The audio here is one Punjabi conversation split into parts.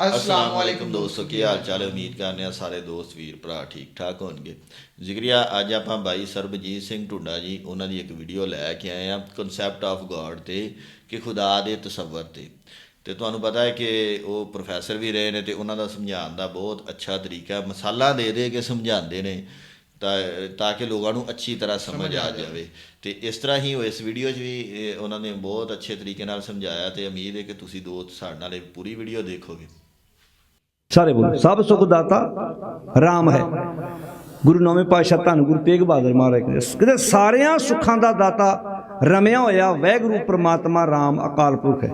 ਅਸਲਾਮ ਵਾਲੇਕੁਮ ਦੋਸਤੋ ਕੀ ਹਾਲ ਚਾਲ ਹੈ? ਉਮੀਦ ਕਰਨੇ ਆ ਸਾਰੇ ਦੋਸਤ ਵੀਰ ਭਰਾ ਠੀਕ ਠਾਕ ਹੋਣਗੇ। ਜ਼ਿਕਰੀਆ ਅੱਜ ਆਪਾਂ ਭਾਈ ਸਰਬਜੀਤ ਸਿੰਘ ਢੁੱਡਾ ਜੀ ਉਹਨਾਂ ਦੀ ਇੱਕ ਵੀਡੀਓ ਲੈ ਕੇ ਆਏ ਆ ਕਨਸੈਪਟ ਆਫ ਗੋਡ ਤੇ ਕਿ ਖੁਦਾ ਦੇ ਤਸੱਵਰ ਤੇ। ਤੇ ਤੁਹਾਨੂੰ ਪਤਾ ਹੈ ਕਿ ਉਹ ਪ੍ਰੋਫੈਸਰ ਵੀ ਰਹੇ ਨੇ ਤੇ ਉਹਨਾਂ ਦਾ ਸਮਝਾਉਣ ਦਾ ਬਹੁਤ ਅੱਛਾ ਤਰੀਕਾ ਮਸਾਲਾ ਦੇ ਦੇ ਕੇ ਸਮਝਾਉਂਦੇ ਨੇ ਤਾਂ ਕਿ ਲੋਕਾਂ ਨੂੰ ਅੱਛੀ ਤਰ੍ਹਾਂ ਸਮਝ ਆ ਜਾਵੇ। ਤੇ ਇਸ ਤਰ੍ਹਾਂ ਹੀ ਉਹ ਇਸ ਵੀਡੀਓ 'ਚ ਵੀ ਉਹਨਾਂ ਨੇ ਬਹੁਤ ਅੱਛੇ ਤਰੀਕੇ ਨਾਲ ਸਮਝਾਇਆ ਤੇ ਉਮੀਦ ਹੈ ਕਿ ਤੁਸੀਂ ਦੋਸਤ ਸਾਡੇ ਨਾਲ ਇਹ ਪੂਰੀ ਵੀਡੀਓ ਦੇਖੋਗੇ। ਸਾਰੇ ਬੋਲੋ, ਸਭ ਸੁਖ ਦਾਤਾ RAM ਹੈ। ਗੁਰੂ ਨੌਵੇਂ ਪਾਤਸ਼ਾਹ ਧੰਨ ਗੁਰੂ ਤੇਗ ਬਹਾਦਰ ਮਹਾਰਾਜ ਕਹਿੰਦੇ ਕਹਿੰਦੇ ਸਾਰਿਆਂ ਸੁੱਖਾਂ ਦਾ ਦਾਤਾ ਰਮਿਆ ਹੋਇਆ ਵੈਗੁਰੂ ਪ੍ਰਮਾਤਮਾ RAM ਅਕਾਲ ਪੁਰਖ ਹੈ।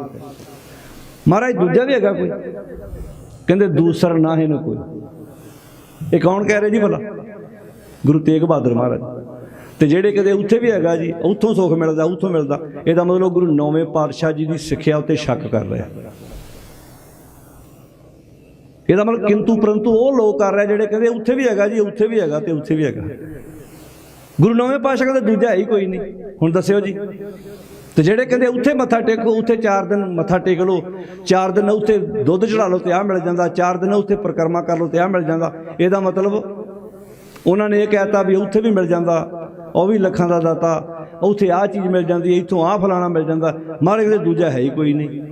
ਮਹਾਰਾਜ, ਦੂਜਾ ਵੀ ਹੈਗਾ ਕੋਈ? ਕਹਿੰਦੇ ਦੂਸਰ ਨਾ ਹੈ ਨਾ ਕੋਈ। ਇਹ ਕੌਣ ਕਹਿ ਰਿਹਾ ਜੀ ਭਲਾ? ਗੁਰੂ ਤੇਗ ਬਹਾਦਰ ਮਹਾਰਾਜ। ਤੇ ਜਿਹੜੇ ਕਦੇ ਉੱਥੇ ਵੀ ਹੈਗਾ ਜੀ, ਉੱਥੋਂ ਸੁੱਖ ਮਿਲਦਾ, ਉੱਥੋਂ ਮਿਲਦਾ। ਇਹਦਾ ਮਤਲਬ ਗੁਰੂ ਨੌਵੇਂ ਪਾਤਸ਼ਾਹ ਜੀ ਦੀ ਸਿੱਖਿਆ ਉੱਤੇ ਸ਼ੱਕ ਕਰ ਰਿਹਾ। ਇਹਦਾ ਮਤਲਬ ਕਿੰਤੂ ਪਰੰਤੂ ਉਹ ਲੋਕ ਕਰ ਰਹੇ ਜਿਹੜੇ ਕਹਿੰਦੇ ਉੱਥੇ ਵੀ ਹੈਗਾ ਜੀ, ਉੱਥੇ ਵੀ ਹੈਗਾ ਤੇ ਉੱਥੇ ਵੀ ਹੈਗਾ। ਗੁਰੂ ਨਵੇਂ ਪਾਤਸ਼ਾਹ ਕਹਿੰਦੇ ਦੂਜਾ ਹੈ ਹੀ ਕੋਈ ਨਹੀਂ। ਹੁਣ ਦੱਸਿਓ ਜੀ। ਤੇ ਜਿਹੜੇ ਕਹਿੰਦੇ ਉੱਥੇ ਮੱਥਾ ਟੇਕੋ, ਉੱਥੇ 4 ਦਿਨ ਮੱਥਾ ਟੇਕ ਲਓ 4 ਦਿਨ ਉੱਥੇ ਦੁੱਧ ਚੜਾ ਲਓ ਤੇ ਆ ਮਿਲ ਜਾਂਦਾ 4 ਦਿਨ ਉੱਥੇ ਪਰਿਕਰਮਾ ਕਰ ਲਓ ਤੇ ਆ ਮਿਲ ਜਾਂਦਾ। ਇਹਦਾ ਮਤਲਬ ਉਹਨਾਂ ਨੇ ਇਹ ਕਹਿਤਾ ਵੀ ਉੱਥੇ ਵੀ ਮਿਲ ਜਾਂਦਾ, ਉਹ ਵੀ ਲੱਖਾਂ ਦਾ ਦਾਤਾ, ਉੱਥੇ ਆ ਚੀਜ਼ ਮਿਲ ਜਾਂਦੀ ਹੈ, ਇੱਥੋਂ ਆ ਫਲਾਣਾ ਮਿਲ ਜਾਂਦਾ। ਮਹਾਰਾਜ ਦੇ ਦੂਜਾ ਹੈ ਹੀ ਕੋਈ ਨਹੀਂ।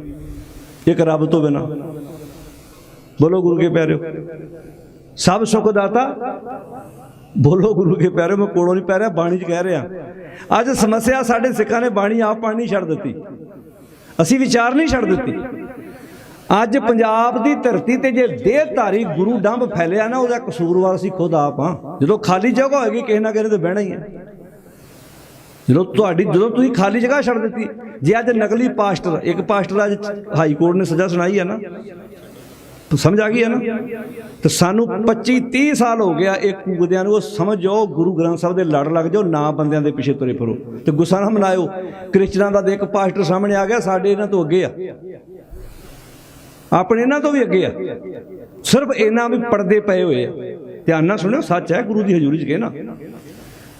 ਇੱਕ ਰੱਬ ਤੋਂ ਬਿਨਾ। ਬੋਲੋ ਗੁਰੂ ਕੇ ਪਿਆਰਿਓ। ਸਭ ਸੁਖ ਦਾਤਾ ਬੋਲੋ ਗੁਰੂ ਕੇ ਪਿਆਰਿਓ, ਮੈਂ ਕੋਲੋਂ ਨਹੀਂ ਪੈ ਰਿਹਾ, ਬਾਣੀ 'ਚ ਕਹਿ ਰਿਹਾ। ਅੱਜ ਸਮੱਸਿਆ ਸਾਡੇ ਸਿੱਖਾਂ ਨੇ ਬਾਣੀ ਆਪ ਪਾਣੀ ਨਹੀਂ ਛੱਡ ਦਿੱਤੀ। ਅਸੀਂ ਵਿਚਾਰ ਨਹੀਂ ਛੱਡ ਦਿੱਤੀ। ਅੱਜ ਪੰਜਾਬ ਦੀ ਧਰਤੀ ਤੇ ਜੇ ਦੇਹਧਾਰੀ ਗੁਰੂ ਡੰਬ ਫੈਲਿਆ ਨਾ, ਉਹਦਾ ਕਸੂਰਵਾਰ ਅਸੀਂ ਖੁਦ ਆਪ ਹਾਂ। ਜਦੋਂ ਖਾਲੀ ਜਗ੍ਹਾ ਹੋਏਗੀ, ਕਿਸੇ ਨਾ ਕਿਸੇ ਤੇ ਬਹਿਣਾ ਹੀ ਹੈ। ਜਦੋਂ ਤੁਹਾਡੀ, ਜਦੋਂ ਤੁਸੀਂ ਖਾਲੀ ਜਗ੍ਹਾ ਛੱਡ ਦਿੱਤੀ, ਜੇ ਅੱਜ ਨਕਲੀ ਪਾਸਟਰ, ਇੱਕ ਪਾਸਟਰ ਅੱਜ ਹਾਈ ਕੋਰਟ ਨੇ ਸਜ਼ਾ ਸੁਣਾਈ ਹੈ ਨਾ ਤੂੰ ਸਮਝ ਆ ਗਈ ਹੈ ਨਾ? ਤੇ ਸਾਨੂੰ 25 30 ਸਾਲ ਹੋ ਗਿਆ ਇਹ ਕੂਕਦਿਆਂ ਨੂੰ। ਉਹ ਸਮਝੋ ਗੁਰੂ ਗ੍ਰੰਥ ਸਾਹਿਬ ਦੇ ਲੜ ਲੱਗ ਜਾਓ ਨਾ ਬੰਦਿਆਂ ਦੇ ਪਿੱਛੇ ਤੁਰੇ ਫਿਰੋ। ਤੇ ਗੁੱਸਾ ਨਾ ਮਨਾਇਓ। ਕ੍ਰਿਸਚਨਾਂ ਦਾ ਦੇਖ ਪਾਸਟਰ ਸਾਹਮਣੇ ਆ ਗਿਆ ਸਾਡੇ ਇਹਨਾਂ ਤੋਂ ਅੱਗੇ ਆ। ਆਪਣੇ ਇਹਨਾਂ ਤੋਂ ਵੀ ਅੱਗੇ ਆ। ਸਿਰਫ ਇਹਨਾਂ ਵੀ ਪਰਦੇ ਪਏ ਹੋਏ ਆ। ਧਿਆਨ ਨਾਲ ਸੁਣਿਓ ਸੱਚ ਹੈ ਗੁਰੂ ਦੀ ਹਜ਼ੂਰੀ 'ਚ ਕਹਿਣਾ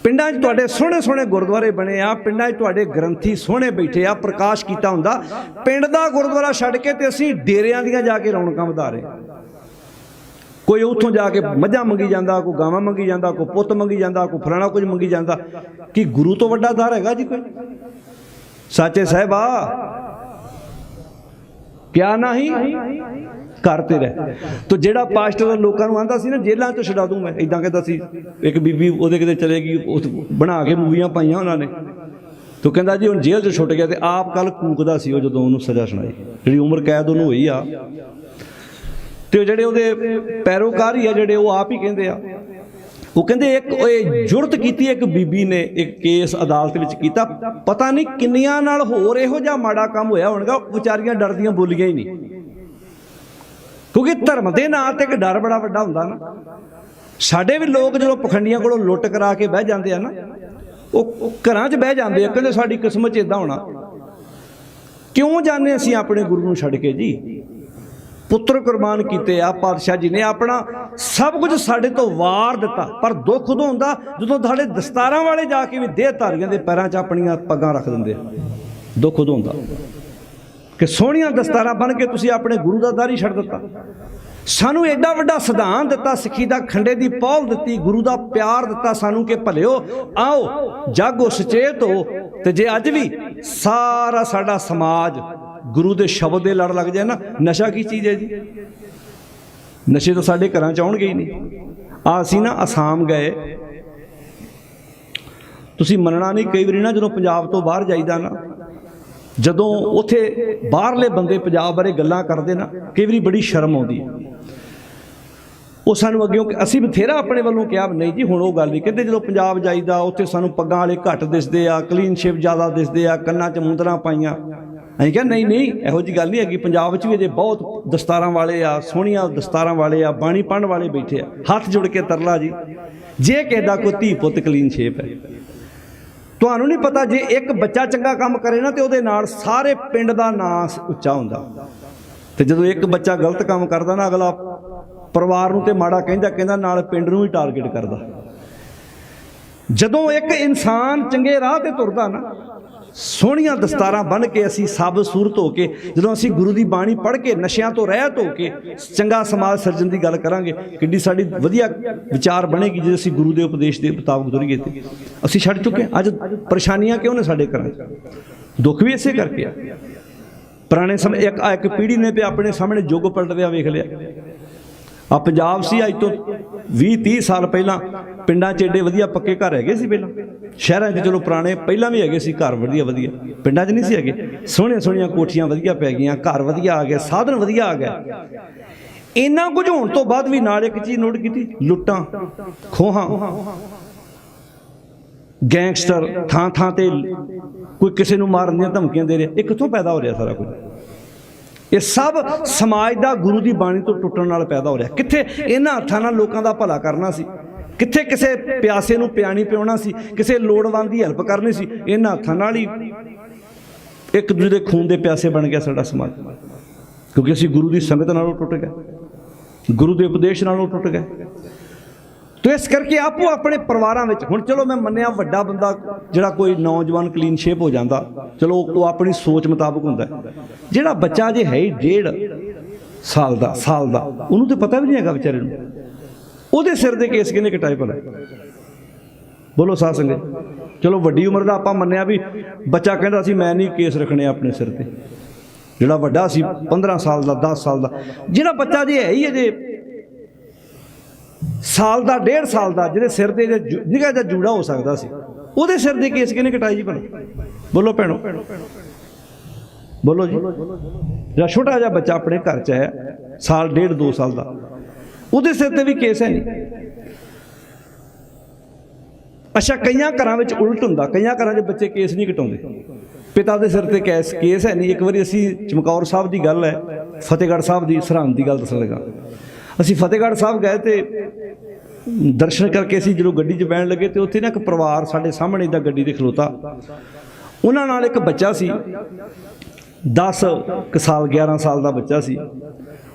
ਪਿੰਡਾਂ 'ਚ ਤੁਹਾਡੇ ਸੋਹਣੇ ਸੋਹਣੇ ਗੁਰਦੁਆਰੇ ਬਣੇ ਆ, ਪਿੰਡਾਂ 'ਚ ਤੁਹਾਡੇ ਗ੍ਰੰਥੀ ਸੋਹਣੇ ਬੈਠੇ ਆ, ਪ੍ਰਕਾਸ਼ ਕੀਤਾ ਹੁੰਦਾ। ਪਿੰਡ ਦਾ ਗੁਰਦੁਆਰਾ ਛੱਡ ਕੇ ਤੇ ਅਸੀਂ ਡੇਰਿਆਂ ਦੀਆਂ ਜਾ ਕੇ ਰੌਣਕਾਂ ਵਧਾ ਰਹੇ ਕੋਈ ਉੱਥੋਂ ਜਾ ਕੇ ਮੱਝਾਂ ਮੰਗੀ ਜਾਂਦਾ, ਕੋਈ ਗਾਵਾਂ ਮੰਗੀ ਜਾਂਦਾ, ਕੋਈ ਪੁੱਤ ਮੰਗੀ ਜਾਂਦਾ, ਕੋਈ ਫਲਾਣਾ ਕੁਝ ਮੰਗੀ ਜਾਂਦਾ। ਕੀ ਗੁਰੂ ਤੋਂ ਵੱਡਾ ਦਰ ਹੈਗਾ ਜੀ ਕੋਈ? ਸਾਚੇ ਸਾਹਿਬਾ ਕਿਆ ਨਹੀਂ ਘਰ ਤੇ ਰਹਿ। ਤੋ ਜਿਹੜਾ ਪਾਸਟਰ ਲੋਕਾਂ ਨੂੰ ਆਂਦਾ ਸੀ ਨਾ, ਜੇਲਾਂ 'ਚ ਛਡਾ ਦੂੰ ਮੈਂ ਇਦਾਂ ਕਹਿੰਦਾ ਸੀ। ਇੱਕ ਬੀਬੀ ਉਹਦੇ ਕਿਤੇ ਚਲੇ ਗਈ, ਉਸ ਬਣਾ ਕੇ ਮੂਵੀਆਂ ਪਾਈਆਂ ਉਹਨਾਂ ਨੇ। ਤੋ ਕਹਿੰਦਾ ਜੀ ਹੁਣ ਜੇਲ੍ਹ 'ਚ ਛੁੱਟ ਗਿਆ ਤੇ ਆਪ ਕੱਲ ਕੂਕਦਾ ਸੀ ਉਹ ਜਦੋਂ ਉਹਨੂੰ ਸਜ਼ਾ ਸੁਣਾਈ। ਜਿਹੜੀ ਉਮਰ ਕੈਦ ਉਹਨੂੰ ਹੋਈ ਆ। ਤੇ ਉਹ ਜਿਹੜੇ ਉਹਦੇ ਪੈਰੋਕਾਰ ਹੀ ਆ, ਜਿਹੜੇ ਉਹ ਆਪ ਹੀ ਕਹਿੰਦੇ ਆ। ਉਹ ਕਹਿੰਦੇ ਇੱਕ ਇਹ ਜੁਰਤ ਕੀਤੀ ਇੱਕ ਬੀਬੀ ਨੇ, ਇੱਕ ਕੇਸ ਅਦਾਲਤ ਵਿੱਚ ਕੀਤਾ। ਪਤਾ ਨਹੀਂ ਕਿੰਨੀਆਂ ਨਾਲ ਹੋਰ ਇਹੋ ਜਿਹਾ ਮਾੜਾ ਕੰਮ ਹੋਇਆ ਹੋਣਗਾ, ਵਿਚਾਰੀਆਂ ਡਰਦੀਆਂ ਬੋਲੀਆਂ ਹੀ ਨਹੀਂ। ਕਿਉਂਕਿ ਧਰਮ ਦੇ ਨਾਂ ਤੇ ਇੱਕ ਡਰ ਬੜਾ ਵੱਡਾ ਹੁੰਦਾ ਨਾ। ਸਾਡੇ ਵੀ ਲੋਕ ਜਦੋਂ ਪਖੰਡੀਆਂ ਕੋਲੋਂ ਲੁੱਟ ਕਰਾ ਕੇ ਬਹਿ ਜਾਂਦੇ ਆ ਨਾ, ਉਹ ਘਰਾਂ 'ਚ ਬਹਿ ਜਾਂਦੇ ਆ, ਕਹਿੰਦੇ ਸਾਡੀ ਕਿਸਮਤ 'ਚ ਇਦਾਂ ਹੋਣਾ। ਕਿਉਂ ਜਾਂਦੇ ਅਸੀਂ ਆਪਣੇ ਗੁਰੂ ਨੂੰ ਛੱਡ ਕੇ ਜੀ? ਪੁੱਤਰ ਕੁਰਬਾਨ ਕੀਤੇ ਆ ਪਾਤਸ਼ਾਹ ਜੀ ਨੇ ਆਪਣਾ ਸਭ ਕੁਝ ਸਾਡੇ ਤੋਂ ਵਾਰ ਦਿੱਤਾ। ਪਰ ਦੁੱਖ ਉਦੋਂ ਹੁੰਦਾ ਜਦੋਂ ਸਾਡੇ ਦਸਤਾਰਾਂ ਵਾਲੇ ਜਾ ਕੇ ਵੀ ਦੇਹ ਧਾਰੀਆਂ ਦੇ ਪੈਰਾਂ 'ਚ ਆਪਣੀਆਂ ਪੱਗਾਂ ਰੱਖ ਦਿੰਦੇ ਆ। ਦੁੱਖ ਉਦੋਂ ਹੁੰਦਾ ਕਿ ਸੋਹਣੀਆਂ ਦਸਤਾਰਾਂ ਬਣ ਕੇ ਤੁਸੀਂ ਆਪਣੇ ਗੁਰੂ ਦਾ ਦਰ ਛੱਡ ਦਿੱਤਾ। ਸਾਨੂੰ ਐਡਾ ਵੱਡਾ ਸਿਧਾਂਤ ਦਿੱਤਾ, ਸਿੱਖੀ ਦਾ ਖੰਡੇ ਦੀ ਪੌਲ ਦਿੱਤੀ, ਗੁਰੂ ਦਾ ਪਿਆਰ ਦਿੱਤਾ ਸਾਨੂੰ ਕਿ ਭਲਿਓ ਆਓ, ਜਾਗੋ ਸੁਚੇਤ ਹੋ ਤੇ ਜੇ ਅੱਜ ਵੀ ਸਾਰਾ ਸਾਡਾ ਸਮਾਜ ਗੁਰੂ ਦੇ ਸ਼ਬਦ ਦੇ ਲੜ ਲੱਗ ਜਾਏ ਨਾ, ਨਸ਼ਾ ਕੀ ਚੀਜ਼ ਹੈ ਜੀ? ਨਸ਼ੇ ਤਾਂ ਸਾਡੇ ਘਰਾਂ ਚ ਆਉਣਗੇ ਹੀ ਨਹੀਂ। ਆ ਅਸੀਂ ਨਾ ਅਸਾਮ ਗਏ। ਤੁਸੀਂ ਮੰਨਣਾ ਨਹੀਂ, ਕਈ ਵਾਰੀ ਨਾ ਜਦੋਂ ਪੰਜਾਬ ਤੋਂ ਬਾਹਰ ਜਾਈਦਾ ਨਾ, ਜਦੋਂ ਉਥੇ ਬਾਹਰਲੇ ਬੰਦੇ ਪੰਜਾਬ ਬਾਰੇ ਗੱਲਾਂ ਕਰਦੇ ਨਾ, ਕਈ ਵਾਰੀ ਬੜੀ ਸ਼ਰਮ ਆਉਂਦੀ ਹੈ। ਉਹ ਸਾਨੂੰ ਅੱਗੇ ਅਸੀਂ ਬਥੇਰਾ ਆਪਣੇ ਵੱਲੋਂ ਕਿਹਾ, ਨਹੀਂ ਜੀ, ਹੁਣ ਉਹ ਗੱਲ ਨਹੀਂ। ਕਹਿੰਦੇ ਜਦੋਂ ਪੰਜਾਬ ਜਾਈਦਾ, ਉੱਥੇ ਸਾਨੂੰ ਪੱਗਾਂ ਵਾਲੇ ਘੱਟ ਦਿਸਦੇ ਆ ਕਲੀਨ ਸ਼ੇਪ ਜ਼ਿਆਦਾ ਦਿਸਦੇ ਆ, ਕੰਨਾਂ 'ਚ ਮੁੰਦਰਾਂ ਪਾਈਆਂ। ਅਸੀਂ ਕਿਹਾ, ਨਹੀਂ ਨਹੀਂ, ਇਹੋ ਜੀ ਗੱਲ ਨਹੀਂ ਹੈਗੀ। ਪੰਜਾਬ ਵਿੱਚ ਵੀ ਅਜੇ ਬਹੁਤ ਦਸਤਾਰਾਂ ਵਾਲੇ ਆ, ਸੋਹਣੀਆਂ ਦਸਤਾਰਾਂ ਵਾਲੇ ਆ, ਬਾਣੀ ਪੜਨ ਵਾਲੇ ਬੈਠੇ ਆ। ਹੱਥ ਜੁੜ ਕੇ ਤਰਲਾ ਜੀ, ਜੇ ਕਿਹਦਾ ਕੋਈ ਧੀ ਪੁੱਤ ਕਲੀਨ ਸ਼ੇਪ ਹੈ। ਤੁਹਾਨੂੰ ਨਹੀਂ ਪਤਾ, ਜੇ ਇੱਕ ਬੱਚਾ ਚੰਗਾ ਕੰਮ ਕਰੇ ਨਾ, ਤੇ ਉਹਦੇ ਨਾਲ ਸਾਰੇ ਪਿੰਡ ਦਾ ਨਾਂ ਉੱਚਾ ਹੁੰਦਾ। ਤੇ ਜਦੋਂ ਇੱਕ ਬੱਚਾ ਗਲਤ ਕੰਮ ਕਰਦਾ ਨਾ, ਅਗਲਾ ਪਰਿਵਾਰ ਨੂੰ ਤੇ ਮਾੜਾ ਕਹਿੰਦਾ ਕਹਿੰਦਾ ਨਾਲ ਪਿੰਡ ਨੂੰ ਹੀ ਟਾਰਗੇਟ ਕਰਦਾ। ਜਦੋਂ ਇੱਕ ਇਨਸਾਨ ਚੰਗੇ ਰਾਹ ਤੇ ਤੁਰਦਾ ਨਾ ਸੋਹਣੀਆਂ ਦਸਤਾਰਾਂ ਬੰਨ ਕੇ ਅਸੀਂ ਸਭ ਸੂਰਤ ਹੋ ਕੇ, ਜਦੋਂ ਅਸੀਂ ਗੁਰੂ ਦੀ ਬਾਣੀ ਪੜ੍ਹ ਕੇ, ਨਸ਼ਿਆਂ ਤੋਂ ਰਹਿਤ ਹੋ ਕੇ ਚੰਗਾ ਸਮਾਜ ਸਿਰਜਣ ਦੀ ਗੱਲ ਕਰਾਂਗੇ, ਕਿੱਡੀ ਸਾਡੀ ਵਧੀਆ ਵਿਚਾਰ ਬਣੇਗੀ ਜੇ ਅਸੀਂ ਗੁਰੂ ਦੇ ਉਪਦੇਸ਼ ਦੇ ਮੁਤਾਬਕ ਤੁਰੀਏ ਤੇ ਅਸੀਂ ਛੱਡ ਚੁੱਕੇ ਹਾਂ। ਅੱਜ ਪਰੇਸ਼ਾਨੀਆਂ ਕਿਉਂ ਨੇ ਸਾਡੇ ਘਰਾਂ 'ਚ? ਦੁੱਖ ਵੀ ਇਸੇ ਕਰਕੇ ਆ। ਪੁਰਾਣੇ ਸਮੇਂ ਇੱਕ ਇੱਕ ਪੀੜ੍ਹੀ ਨੇ ਤੇ ਆਪਣੇ ਸਾਹਮਣੇ ਯੁੱਗ ਪਲਟਦਿਆਂ ਵੇਖ ਲਿਆ। ਆ ਪੰਜਾਬ ਸੀ ਅੱਜ ਤੋਂ 20 30 ਸਾਲ ਪਹਿਲਾਂ। ਪਿੰਡਾਂ 'ਚ ਏਡੇ ਵਧੀਆ ਪੱਕੇ ਘਰ ਹੈਗੇ ਸੀ ਪਹਿਲਾਂ। ਸ਼ਹਿਰਾਂ 'ਚ ਚਲੋ ਪੁਰਾਣੇ, ਪਹਿਲਾਂ ਵੀ ਹੈਗੇ ਸੀ ਘਰ ਵਧੀਆ ਵਧੀਆ। ਪਿੰਡਾਂ 'ਚ ਨਹੀਂ ਸੀ ਹੈਗੇ। ਸੋਹਣੀਆਂ ਸੋਹਣੀਆਂ ਕੋਠੀਆਂ ਵਧੀਆ ਪੈ ਗਈਆਂ, ਘਰ ਵਧੀਆ ਆ ਗਿਆ, ਸਾਧਨ ਵਧੀਆ ਆ ਗਿਆ। ਇੰਨਾ ਕੁਝ ਹੋਣ ਤੋਂ ਬਾਅਦ ਵੀ ਨਾਲ ਇੱਕ ਚੀਜ਼ ਨੋਟ ਕੀਤੀ, ਲੁੱਟਾਂ, ਖੋਹਾਂ। ਗੈਂਗਸਟਰ ਥਾਂ ਥਾਂ ਤੇ ਕੋਈ ਕਿਸੇ ਨੂੰ ਮਾਰਨ ਦੀਆਂ ਧਮਕੀਆਂ ਦੇ ਰਿਹਾ ਇਹ ਕਿੱਥੋਂ ਪੈਦਾ ਹੋ ਰਿਹਾ ਸਾਰਾ ਕੁਝ। ਇਹ ਸਭ ਸਮਾਜ ਦਾ ਗੁਰੂ ਦੀ ਬਾਣੀ ਤੋਂ ਟੁੱਟਣ ਨਾਲ ਪੈਦਾ ਹੋ ਰਿਹਾ। ਕਿੱਥੇ ਇਹਨਾਂ ਹੱਥਾਂ ਨਾਲ ਲੋਕਾਂ ਦਾ ਭਲਾ ਕਰਨਾ ਸੀ? ਕਿੱਥੇ ਕਿਸੇ ਪਿਆਸੇ ਨੂੰ ਪਿਆਣੀ ਪਿਉਣਾ ਸੀ? ਕਿਸੇ ਲੋੜਵੰਦ ਦੀ ਹੈਲਪ ਕਰਨੀ ਸੀ? ਇਹਨਾਂ ਹੱਥਾਂ ਨਾਲ ਹੀ ਇੱਕ ਦੂਜੇ ਦੇ ਖੂਨ ਦੇ ਪਿਆਸੇ ਬਣ ਗਿਆ ਸਾਡਾ ਸਮਾਜ। ਕਿਉਂਕਿ ਅਸੀਂ ਗੁਰੂ ਦੀ ਸੰਗਤ ਨਾਲੋਂ ਟੁੱਟ ਗਏ। ਗੁਰੂ ਦੇ ਉਪਦੇਸ਼ ਨਾਲੋਂ ਟੁੱਟ ਗਏ। ਤੋ ਇਸ ਕਰਕੇ ਆਪੋ ਆਪਣੇ ਪਰਿਵਾਰਾਂ ਵਿੱਚ, ਹੁਣ ਚਲੋ ਮੈਂ ਮੰਨਿਆ ਵੱਡਾ ਬੰਦਾ ਜਿਹੜਾ ਕੋਈ ਨੌਜਵਾਨ ਕਲੀਨ ਸ਼ੇਪ ਹੋ ਜਾਂਦਾ, ਚਲੋ ਉਹ ਆਪਣੀ ਸੋਚ ਮੁਤਾਬਕ ਹੁੰਦਾ। ਜਿਹੜਾ ਬੱਚਾ ਜੇ ਹੈ ਹੀ ਡੇਢ ਸਾਲ ਦਾ ਸਾਲ ਦਾ, ਉਹਨੂੰ ਤੇ ਪਤਾ ਵੀ ਨਹੀਂ ਹੈਗਾ ਵਿਚਾਰੇ ਨੂੰ। ਉਹਦੇ ਸਿਰ ਦੇ ਕੇਸ ਕਿਹਨੇ ਕਟਾਏ ਭਲਾ ਬੋਲੋ ਸਾਧ ਸੰਗਤ। ਚਲੋ ਵੱਡੀ ਉਮਰ ਦਾ ਆਪਾਂ ਮੰਨਿਆ ਵੀ ਬੱਚਾ ਕਹਿੰਦਾ ਸੀ, ਮੈਂ ਨਹੀਂ ਕੇਸ ਰੱਖਣੇ ਆਪਣੇ ਸਿਰ ਤੇ। ਜਿਹੜਾ ਵੱਡਾ ਸੀ 15 ਸਾਲ ਦਾ 10 ਸਾਲ ਦਾ। ਜਿਹੜਾ ਬੱਚਾ ਜੇ ਹੈ ਹੀ ਅਜੇ ਸਾਲ ਦਾ, ਡੇਢ ਸਾਲ ਦਾ ਜਿਹਦੇ ਸਿਰ ਤੇ ਨਿਗਾਹ ਦਾ ਜੂੜਾ ਹੋ ਸਕਦਾ ਸੀ। ਉਹਦੇ ਸਿਰ ਦੇ ਕੇਸ ਕਿਹਨੇ ਕਟਾਈ ਜੀ ਭਲਾ? ਬੋਲੋ ਭੈਣੋ। ਬੋਲੋ ਜੀ। ਜਿਹੜਾ ਛੋਟਾ ਜਿਹਾ ਬੱਚਾ ਆਪਣੇ ਘਰ ਚ ਆਇਆ ਸਾਲ, ਡੇਢ, ਦੋ ਸਾਲ ਦਾ। ਉਹਦੇ ਸਿਰ ਤੇ ਵੀ ਕੇਸ ਹੈ ਨਹੀਂ ਅੱਛਾ, ਕਈਆਂ ਘਰਾਂ ਵਿੱਚ ਉਲਟ ਹੁੰਦਾ। ਕਈਆਂ ਘਰਾਂ 'ਚ ਬੱਚੇ ਕੇਸ ਨਹੀਂ ਕਟਾਉਂਦੇ। ਪਿਤਾ ਦੇ ਸਿਰ ਤੇ ਕੇਸ ਕੇਸ ਹੈ ਨਹੀਂ ਇੱਕ ਵਾਰੀ ਅਸੀਂ ਚਮਕੌਰ ਸਾਹਿਬ ਦੀ ਗੱਲ ਹੈ, ਫਤਿਹਗੜ੍ਹ ਸਾਹਿਬ ਦੀ ਸਰਹੰਦ ਦੀ ਗੱਲ ਦੱਸਣ ਲੱਗਾ। ਅਸੀਂ ਫਤਿਹਗੜ੍ਹ ਸਾਹਿਬ ਗਏ ਤੇ ਦਰਸ਼ਨ ਕਰਕੇ ਅਸੀਂ ਜਦੋਂ ਗੱਡੀ 'ਚ ਬਹਿਣ ਲੱਗੇ ਤੇ ਉੱਥੇ ਨਾ ਇੱਕ ਪਰਿਵਾਰ ਸਾਡੇ ਸਾਹਮਣੇ ਦਾ ਗੱਡੀ ਦੇ ਖਲੋਤਾ। ਉਹਨਾਂ ਨਾਲ ਇੱਕ ਬੱਚਾ ਸੀ 10 ਕੁ ਸਾਲ 11 ਸਾਲ ਦਾ ਬੱਚਾ ਸੀ।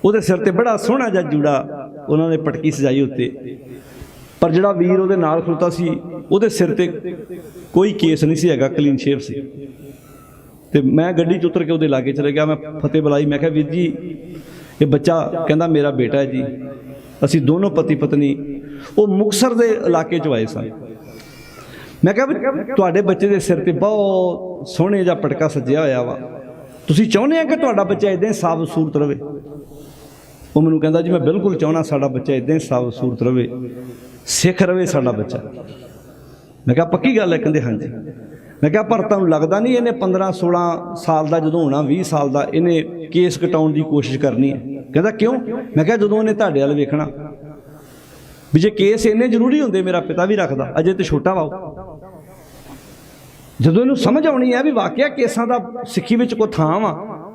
ਉਹਦੇ ਸਿਰ ਤੇ ਬੜਾ ਸੋਹਣਾ ਜਿਹਾ ਜੂੜਾ ਉਹਨਾਂ ਨੇ ਪਟਕੀ ਸਜਾਈ ਉੱਤੇ। ਪਰ ਜਿਹੜਾ ਵੀਰ ਉਹਦੇ ਨਾਲ ਖਲੋਤਾ ਸੀ, ਉਹਦੇ ਸਿਰ ਤੇ ਕੋਈ ਕੇਸ ਨਹੀਂ ਸੀ ਹੈਗਾ ਕਲੀਨ ਸ਼ੇਵ ਸੀ। ਤੇ ਮੈਂ ਗੱਡੀ 'ਚ ਉਤਰ ਕੇ ਉਹਦੇ ਲਾਗੇ ਚਲੇ ਗਿਆ, ਮੈਂ ਫਤਿਹ ਬੁਲਾਈ, ਮੈਂ ਕਿਹਾ, ਵੀਰ ਜੀ ਇਹ ਬੱਚਾ ਕਹਿੰਦਾ ਮੇਰਾ ਬੇਟਾ ਜੀ। ਅਸੀਂ ਦੋਨੋਂ ਪਤੀ ਪਤਨੀ ਉਹ ਮੁਕਸਰ ਦੇ ਇਲਾਕੇ 'ਚੋਂ ਆਏ ਸਨ ਮੈਂ ਕਿਹਾ ਵੀ ਤੁਹਾਡੇ ਬੱਚੇ ਦੇ ਸਿਰ ਤੇ ਬਹੁਤ ਸੋਹਣੇ ਜਿਹਾ ਪਟਕਾ ਸੱਜਿਆ ਹੋਇਆ ਵਾ। ਤੁਸੀਂ ਚਾਹੁੰਦੇ ਆ ਕਿ ਤੁਹਾਡਾ ਬੱਚਾ ਇਦਾਂ ਹੀ ਸਾਫ਼ ਸੂਰਤ ਰਵੇ? ਉਹ ਮੈਨੂੰ ਕਹਿੰਦਾ ਜੀ, ਮੈਂ ਬਿਲਕੁਲ ਚਾਹੁੰਦਾ ਸਾਡਾ ਬੱਚਾ ਇਦਾਂ ਹੀ ਸਾਫ਼ ਸੂਰਤ ਰਵੇ। ਸਿੱਖ ਰਵੇ ਸਾਡਾ ਬੱਚਾ। ਮੈਂ ਕਿਹਾ, ਪੱਕੀ ਗੱਲ ਹੈ? ਕਹਿੰਦੇ, ਹਾਂਜੀ। ਮੈਂ ਕਿਹਾ, ਪਰ ਤੁਹਾਨੂੰ ਲੱਗਦਾ ਨਹੀਂ ਇਹਨੇ 15 16 ਸਾਲ ਦਾ, ਜਦੋਂ ਹੋਣਾ 20 ਸਾਲ ਦਾ, ਇਹਨੇ ਕੇਸ ਕਟਾਉਣ ਦੀ ਕੋਸ਼ਿਸ਼ ਕਰਨੀ ਹੈ? ਕਹਿੰਦਾ ਕਿਉਂ? ਮੈਂ ਕਿਹਾ ਜਦੋਂ ਇਹਨੇ ਤੁਹਾਡੇ ਵੱਲ ਵੇਖਣਾ। ਵੀ ਜੇ ਕੇਸ ਇੰਨੇ ਜ਼ਰੂਰੀ ਹੁੰਦੇ ਮੇਰਾ ਪਿਤਾ ਵੀ ਰੱਖਦਾ, ਅਜੇ ਤੇ ਛੋਟਾ ਵਾਓ ਜਦੋਂ ਇਹਨੂੰ ਸਮਝ ਆਉਣੀ ਹੈ ਵੀ ਵਾਕਿਆ ਕੇਸਾਂ ਦਾ ਸਿੱਖੀ ਵਿੱਚ ਕੋ ਥਾਂ ਵਾ,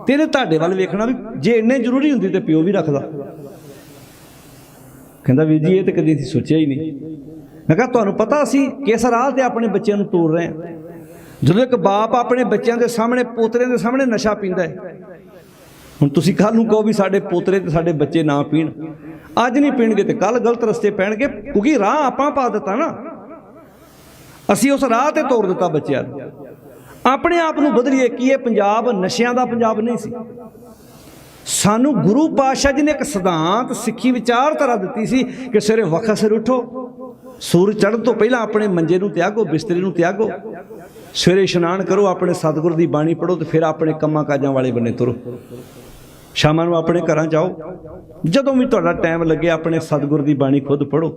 ਤੇ ਇਹਨੇ ਤੁਹਾਡੇ ਵੱਲ ਵੇਖਣਾ ਵੀ ਜੇ ਇੰਨੇ ਜ਼ਰੂਰੀ ਹੁੰਦੀ ਤੇ ਪਿਓ ਵੀ ਰੱਖਦਾ। ਕਹਿੰਦਾ ਵੀਰ ਜੀ, ਇਹ ਤੇ ਕਦੀ ਅਸੀਂ ਸੋਚਿਆ ਹੀ ਨਹੀਂ। ਮੈਂ ਕਿਹਾ ਤੁਹਾਨੂੰ ਪਤਾ ਅਸੀਂ ਕਿਸ ਰਾਹ ਤੇ ਆਪਣੇ ਬੱਚਿਆਂ ਨੂੰ ਤੋਰ ਰਹੇ ਹਾਂ। ਜਦੋਂ ਇੱਕ ਬਾਪ ਆਪਣੇ ਬੱਚਿਆਂ ਦੇ ਸਾਹਮਣੇ ਪੋਤਰੇ ਦੇ ਸਾਹਮਣੇ ਨਸ਼ਾ ਪੀਂਦਾ ਹੈ ਹੁਣ ਤੁਸੀਂ ਕੱਲ ਨੂੰ ਕਹੋ ਵੀ ਸਾਡੇ ਪੋਤਰੇ ਤੇ ਸਾਡੇ ਬੱਚੇ ਨਾ ਪੀਣ। ਅੱਜ ਨਹੀਂ ਪੀਣਗੇ ਤੇ ਕੱਲ ਗਲਤ ਰਸਤੇ ਪੈਣਗੇ, ਕਿਉਂਕਿ ਰਾਹ ਆਪਾਂ ਪਾ ਦਿੱਤਾ ਨਾ। ਅਸੀਂ ਉਸ ਰਾਹ ਤੇ ਤੋਰ ਦਿੱਤਾ ਬੱਚਿਆਂ ਨੂੰ। ਆਪਣੇ ਆਪ ਨੂੰ ਬਦਲੀਏ ਕਿ ਇਹ ਪੰਜਾਬ ਨਸ਼ਿਆਂ ਦਾ ਪੰਜਾਬ ਨਹੀਂ ਸੀ। ਸਾਨੂੰ ਗੁਰੂ ਪਾਤਸ਼ਾਹ ਜੀ ਨੇ ਇੱਕ ਸਿਧਾਂਤ ਸਿੱਖੀ ਵਿਚਾਰਧਾਰਾ ਦਿੱਤੀ ਸੀ ਕਿ ਸਵੇਰੇ ਵਕਤ ਸਿਰ ਉਠੋ, ਸੂਰਜ ਚੜ੍ਹਨ ਤੋਂ ਪਹਿਲਾਂ ਆਪਣੇ ਮੰਜੇ ਨੂੰ ਤਿਆਗੋ, ਬਿਸਤਰੇ ਨੂੰ ਤਿਆਗੋ। ਸਵੇਰੇ ਇਸ਼ਨਾਨ ਕਰੋ, ਆਪਣੇ ਸਤਿਗੁਰ ਦੀ ਬਾਣੀ ਪੜੋ ਤੇ ਫਿਰ ਆਪਣੇ ਕੰਮਾਂ ਕਾਜਾਂ ਵਾਲੇ ਬੰਨੇ ਤੁਰੋ। ਸ਼ਾਮਾਂ ਨੂੰ ਆਪਣੇ ਘਰਾਂ ਜਾਓ। ਜਦੋਂ ਵੀ ਤੁਹਾਡਾ ਟਾਈਮ ਲੱਗੇ, ਆਪਣੇ ਸਤਿਗੁਰ ਦੀ ਬਾਣੀ ਖੁਦ ਪੜੋ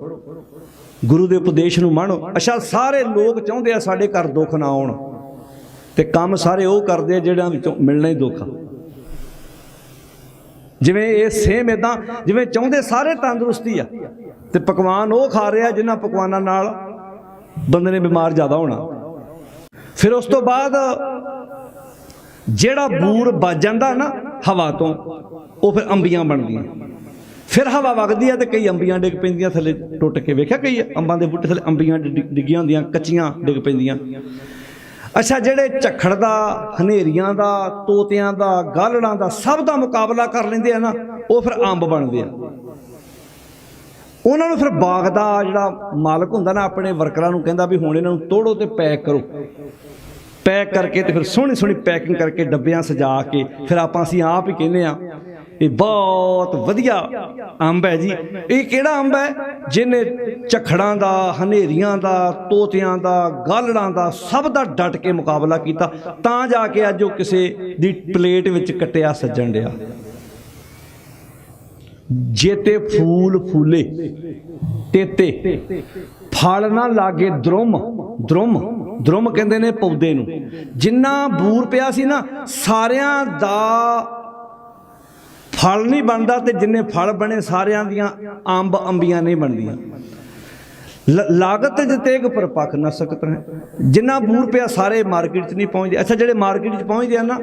ਗੁਰੂ ਦੇ ਉਪਦੇਸ਼ ਨੂੰ ਮਾਣੋ। ਅੱਛਾ, ਸਾਰੇ ਲੋਕ ਚਾਹੁੰਦੇ ਆ ਸਾਡੇ ਘਰ ਦੁੱਖ ਨਾ ਆਉਣ। ਤੇ ਕੰਮ ਸਾਰੇ ਉਹ ਕਰਦੇ ਆ ਜਿਹੜਾ ਵਿੱਚੋਂ ਮਿਲਣਾ ਹੀ ਦੁੱਖ ਆ। ਜਿਵੇਂ ਇਹ ਸੇਮ ਇਦਾਂ ਜਿਵੇਂ ਚਾਹੁੰਦੇ ਸਾਰੇ ਤੰਦਰੁਸਤੀ ਆ। ਤੇ ਪਕਵਾਨ ਉਹ ਖਾ ਰਿਹਾ ਜਿਨ੍ਹਾਂ ਪਕਵਾਨਾਂ ਨਾਲ ਬੰਦੇ ਨੇ ਬਿਮਾਰ ਜ਼ਿਆਦਾ ਹੋਣਾ। ਫਿਰ ਉਸ ਤੋਂ ਬਾਅਦ ਜਿਹੜਾ ਬੂਰ ਵੱਜ ਜਾਂਦਾ ਨਾ ਹਵਾ ਤੋਂ, ਉਹ ਫਿਰ ਅੰਬੀਆਂ ਬਣਦੀਆਂ। ਫਿਰ ਹਵਾ ਵਗਦੀ ਆ ਤੇ ਕਈ ਅੰਬੀਆਂ ਡਿੱਗ ਪੈਂਦੀਆਂ, ਥੱਲੇ ਟੁੱਟ ਕੇ ਵੇਖਿਆ ਕਈ ਅੰਬਾਂ ਦੇ ਬੂਟੇ ਥੱਲੇ ਅੰਬੀਆਂ ਡਿੱਗ- ਡਿੱਗੀਆਂ ਹੁੰਦੀਆਂ, ਕੱਚੀਆਂ ਡਿੱਗ ਪੈਂਦੀਆਂ। ਅੱਛਾ, ਜਿਹੜੇ ਝੱਖੜ ਦਾ, ਹਨੇਰੀਆਂ ਦਾ, ਤੋਤਿਆਂ ਦਾ, ਗਾਲੜਾਂ ਦਾ ਸਭ ਦਾ ਮੁਕਾਬਲਾ ਕਰ ਲੈਂਦੇ ਆ ਨਾ, ਉਹ ਫਿਰ ਅੰਬ ਬਣਦੇ ਆ। ਉਹਨਾਂ ਨੂੰ ਫਿਰ ਬਾਗ ਦਾ ਜਿਹੜਾ ਮਾਲਕ ਹੁੰਦਾ ਨਾ, ਆਪਣੇ ਵਰਕਰਾਂ ਨੂੰ ਕਹਿੰਦਾ ਵੀ ਹੁਣ ਇਹਨਾਂ ਨੂੰ ਤੋੜੋ ਤੇ ਪੈਕ ਕਰੋ। ਪੈਕ ਕਰਕੇ ਤੇ ਫਿਰ ਸੋਹਣੀ ਸੋਹਣੀ ਪੈਕਿੰਗ ਕਰਕੇ ਡੱਬਿਆਂ ਸਜਾ ਕੇ ਫਿਰ ਆਪਾਂ ਅਸੀਂ ਆਪ ਹੀ ਕਹਿੰਦੇ ਆ ਇਹ ਬਹੁਤ ਵਧੀਆ ਅੰਬ ਹੈ ਜੀ। ਇਹ ਕਿਹੜਾ ਅੰਬ ਹੈ? ਜਿਹਨੇ ਝਖੜਾਂ ਦਾ, ਹਨੇਰੀਆਂ ਦਾ, ਤੋਤਿਆਂ ਦਾ, ਗਾਲੜਾਂ ਦਾ ਸਭ ਦਾ ਡਟ ਕੇ ਮੁਕਾਬਲਾ ਕੀਤਾ, ਤਾਂ ਜਾ ਕੇ ਅੱਜ ਉਹ ਕਿਸੇ ਦੀ ਪਲੇਟ ਵਿੱਚ ਕਟਿਆ ਸੱਜਣ ਡਿਆ। ਜੇਤੇ ਫੂਲ ਫੂਲੇ, ਤੇਤੇ, ਫਲ ਨਾ ਲਾਗੇ ਦਰੁਮ ਦਰੁਮ। ਦਰੁਮ ਕਹਿੰਦੇ ਨੇ ਪੌਦੇ ਨੂੰ। ਜਿੰਨਾ ਬੂਰ ਪਿਆ ਸੀ ਨਾ, ਸਾਰਿਆਂ ਦਾ ਫਲ ਨਹੀਂ ਬਣਦਾ ਤੇ ਜਿੰਨੇ ਫਲ ਬਣੇ ਸਾਰਿਆਂ ਦੀਆਂ ਅੰਬ ਅੰਬੀਆਂ ਨਹੀਂ ਬਣਦੀਆਂ। ਲ- ਲਾਗਤ ਜਤੇਗ ਪਰਪੱਖ ਨਾ ਸਕਤ ਹੈ ਜਿੰਨਾ ਬੂਰ ਪਿਆ ਸਾਰੇ ਮਾਰਕੀਟ 'ਚ ਨਹੀਂ ਪਹੁੰਚਦੇ। ਅੱਛਾ, ਜਿਹੜੇ ਮਾਰਕੀਟ 'ਚ ਪਹੁੰਚਦੇ ਆ ਨਾ,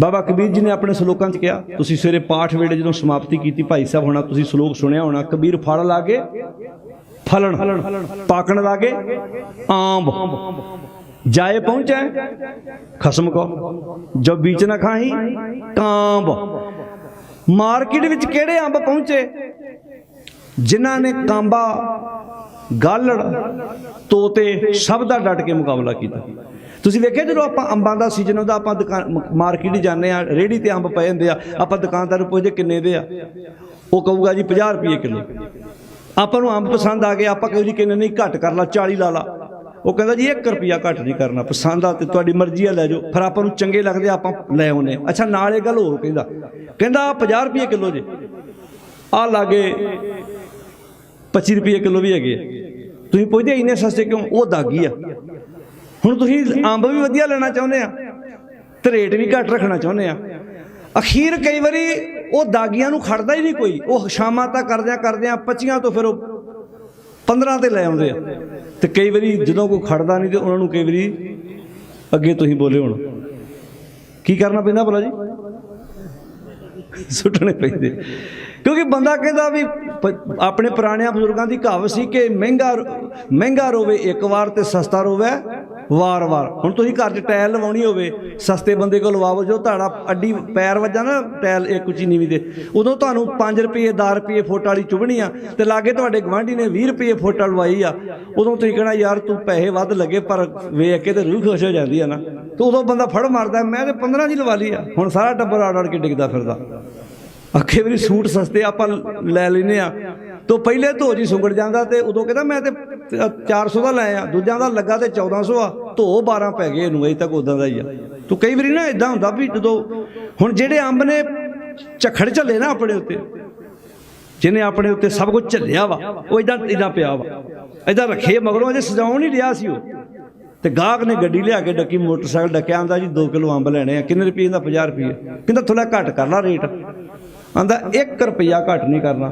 ਬਾਬਾ ਕਬੀਰ ਜੀ ਨੇ ਆਪਣੇ ਸ਼ਲੋਕਾਂ 'ਚ ਕਿਹਾ, ਤੁਸੀਂ ਸਵੇਰੇ ਪਾਠ ਵੇਲੇ ਜਦੋਂ ਸਮਾਪਤੀ ਕੀਤੀ, ਭਾਈ ਸਾਹਿਬ ਹੋਣਾ, ਤੁਸੀਂ ਸ਼ਲੋਕ ਸੁਣਿਆ ਹੋਣਾ, ਕਬੀਰ ਫਲ ਲਾਗੇ ਫਲਣ, ਪਾਕਣ ਲਾਗੇ, ਆਂਬ। ਜਾਏ ਪਹੁੰਚੈ, ਖਸਮ ਕੋ ਜੋ ਬੀਚ ਨਾ ਖਾਹੀ, ਕਾਂਬ। ਮਾਰਕੀਟ ਵਿੱਚ ਕਿਹੜੇ ਅੰਬ ਪਹੁੰਚੇ? ਜਿਨ੍ਹਾਂ ਨੇ ਕਾਂਬਾ, ਗਾਲੜ, ਤੋਤੇ, ਸਭ ਦਾ ਡਟ ਕੇ ਮੁਕਾਬਲਾ ਕੀਤਾ। ਤੁਸੀਂ ਵੇਖਿਆ ਜਦੋਂ ਆਪਾਂ ਅੰਬਾਂ ਦਾ ਸੀਜ਼ਨ ਹੁੰਦਾ ਆਪਾਂ ਦੁਕਾਨ ਮਾਰਕੀਟ ਜਾਂਦੇ ਆ ਰੇੜੀ ਤੇ ਅੰਬ ਪਏ ਹੁੰਦੇ ਆ, ਆਪਾਂ ਦੁਕਾਨਦਾਰ ਨੂੰ ਪੁੱਛਦੇ ਕਿੰਨੇ ਦੇ ਆ। ਉਹ ਕਹੂਗਾ ਜੀ 50 ਰੁਪਏ ਕਿਲੋ। ਆਪਾਂ ਨੂੰ ਅੰਬ ਪਸੰਦ ਆ ਗਏ ਆਪਾਂ ਕਹੋ ਜੀ ਕਿੰਨੇ ਨਹੀਂ, ਘੱਟ ਕਰ ਲਾ 40 ਲਾ ਲਾ। ਉਹ ਕਹਿੰਦਾ ਜੀ 1 ਰੁਪਿਆ ਘੱਟ ਨਹੀਂ ਕਰਨਾ, ਪਸੰਦ ਆ ਤੇ ਤੁਹਾਡੀ ਮਰਜ਼ੀ ਆ, ਲੈ ਜਾਓ। ਫਿਰ ਆਪਾਂ ਨੂੰ ਚੰਗੇ ਲੱਗਦੇ ਆਪਾਂ ਲੈ ਆਉਨੇ ਆ। ਅੱਛਾ, ਨਾਲ ਇਹ ਗੱਲ ਹੋਰ ਕਹਿੰਦਾ। ਕਹਿੰਦਾ 50 ਰੁਪਏ ਕਿਲੋ ਜੇ। ਆ ਲਾਗੇ 25 ਰੁਪਏ ਕਿਲੋ ਵੀ ਹੈਗੇ ਤੁਸੀਂ ਪੁੱਛਦੇ ਇੰਨੇ ਸਸਤੇ ਕਿਉਂ? ਉਹ ਦਾਗੀ ਆ। ਹੁਣ ਤੁਸੀਂ ਅੰਬ ਵੀ ਵਧੀਆ ਲੈਣਾ ਚਾਹੁੰਦੇ ਆ ਤੇ ਰੇਟ ਵੀ ਘੱਟ ਰੱਖਣਾ ਚਾਹੁੰਦੇ ਆ। ਅਖੀਰ ਕਈ ਵਾਰੀ ਉਹ ਦਾਗੀਆਂ ਨੂੰ ਖੜਦਾ ਹੀ ਨਹੀਂ ਕੋਈ। ਉਹ ਸ਼ਾਮਾਂ ਤਾਂ ਕਰਦਿਆਂ ਕਰਦਿਆਂ 25 ਤੋਂ ਫਿਰ ਉਹ 15 ਤੇ ਲੈ ਆਉਂਦੇ ਆ। ਤੇ ਕਈ ਵਾਰੀ ਜਦੋਂ ਕੋਈ ਖੜਦਾ ਨਹੀਂ ਤੇ ਉਹਨਾਂ ਨੂੰ ਕਈ ਵਾਰੀ ਅੱਗੇ ਤੁਸੀਂ ਬੋਲੇ ਹੁਣ। ਕੀ ਕਰਨਾ ਪੈਂਦਾ ਭਲਾ ਜੀ? ਸੁੱਟਣੇ ਪੈਂਦੇ। ਕਿਉਂਕਿ ਬੰਦਾ ਕਹਿੰਦਾ ਵੀ ਆਪਣੇ ਪੁਰਾਣਿਆਂ ਬਜ਼ੁਰਗਾਂ ਦੀ ਕਹਾਵਤ ਸੀ ਕਿ ਮਹਿੰਗਾ ਮਹਿੰਗਾ ਰੋਵੇ ਇੱਕ ਵਾਰ ਤੇ ਸਸਤਾ ਰੋਵੇ। ਵਾਰ-ਵਾਰ ਹੁਣ ਤੁਸੀਂ ਘਰ 'ਚ ਟਾਇਲ ਲਵਾਉਣੀ ਹੋਵੇ, ਸਸਤੇ ਬੰਦੇ ਕੋਲ ਲਵਾਓ ਜੋ ਤੁਹਾਡਾ ਅੱਡੀ ਪੈਰ ਵੱਜਾ ਨਾ, ਟਾਇਲ ਇੱਕ ਉੱਚੀ ਨੀਵੀਂ ਦੇ, ਉਦੋਂ ਤੁਹਾਨੂੰ 5 ਰੁਪਏ 10 ਰੁਪਏ ਫੁੱਟ ਵਾਲੀ ਚੁਭਣੀ ਆ ਤੇ ਲਾਗੇ ਤੁਹਾਡੇ ਗਵਾਂਢੀ ਨੇ 20 ਰੁਪਏ ਫੁੱਟ ਲਵਾਈ ਆ। ਉਦੋਂ ਤੁਸੀਂ ਕਹਿਣਾ, ਯਾਰ, ਤੂੰ ਪੈਸੇ ਵੱਧ ਲੱਗੇ, ਪਰ ਵੇਖ ਕੇ ਤੇ ਰੂਹ ਖੁਸ਼ ਹੋ ਜਾਂਦੀ ਆ ਨਾ। ਤੇ ਉਦੋਂ ਬੰਦਾ ਫੜ ਮਾਰਦਾ, ਮੈਂ ਤੇ 15 ਦੀ ਲਵਾ ਲਈ ਆ। ਹੁਣ ਸਾਰਾ ਟੱਬਰ ਆੜ ਆੜ ਕੇ ਡਿੱਗਦਾ ਫਿਰਦਾ। ਅੱਖੇ ਵੀ ਸੂਟ ਸਸਤੇ ਆਪਾਂ ਲੈ ਲੈਨੇ ਆ। ਤੋਂ ਪਹਿਲੇ ਧੋ ਜੀ ਸੁੰਗੜ ਜਾਂਦਾ ਤੇ ਉਦੋਂ ਕਹਿੰਦਾ, ਮੈਂ ਤੇ 400 ਦਾ ਲੈ ਆ, ਦੂਜਿਆਂ ਦਾ ਲੱਗਾ ਤੇ 1400 ਆ, ਧੋ 12 ਪੈ ਗਏ ਇਹਨੂੰ, ਅਜੇ ਤੱਕ ਉਦਾਂ ਦਾ ਹੀ ਆ। ਤੂੰ ਕਈ ਵਾਰੀ ਨਾ ਇਦਾਂ ਹੁੰਦਾ ਵੀ ਜਦੋਂ ਹੁਣ ਜਿਹੜੇ ਅੰਬ ਨੇ ਝੱਖੜ ਝੱਲੇ ਨਾ ਆਪਣੇ ਉੱਤੇ, ਜਿਹਨੇ ਆਪਣੇ ਉੱਤੇ ਸਭ ਕੁਝ ਝੱਲਿਆ ਵਾ, ਉਹ ਇਦਾਂ ਇਦਾਂ ਪਿਆ ਵਾ। ਇਦਾਂ ਰੱਖੇ ਮਗਰੋਂ, ਅਜੇ ਸਜਾਉਣ ਨਹੀਂ ਰਿਹਾ ਸੀ ਉਹ। ਤੇ ਗਾਹਕ ਨੇ ਗੱਡੀ ਲਿਆ ਕੇ ਡੱਕੀ, ਮੋਟਰਸਾਈਕਲ ਡੱਕਿਆ, ਆਂਦਾ ਜੀ 2 ਕਿਲੋ ਅੰਬ ਲੈਣੇ ਆ, ਕਿੰਨੇ ਰੁਪਏ ਦਾ? 50 ਰੁਪਏ। ਕਹਿੰਦਾ ਥੋੜਾ ਘੱਟ ਕਰ ਲਾ ਰੇਟ। ਆਂਦਾ 1 ਰੁਪਿਆ ਘੱਟ ਨਹੀਂ ਕਰਨਾ।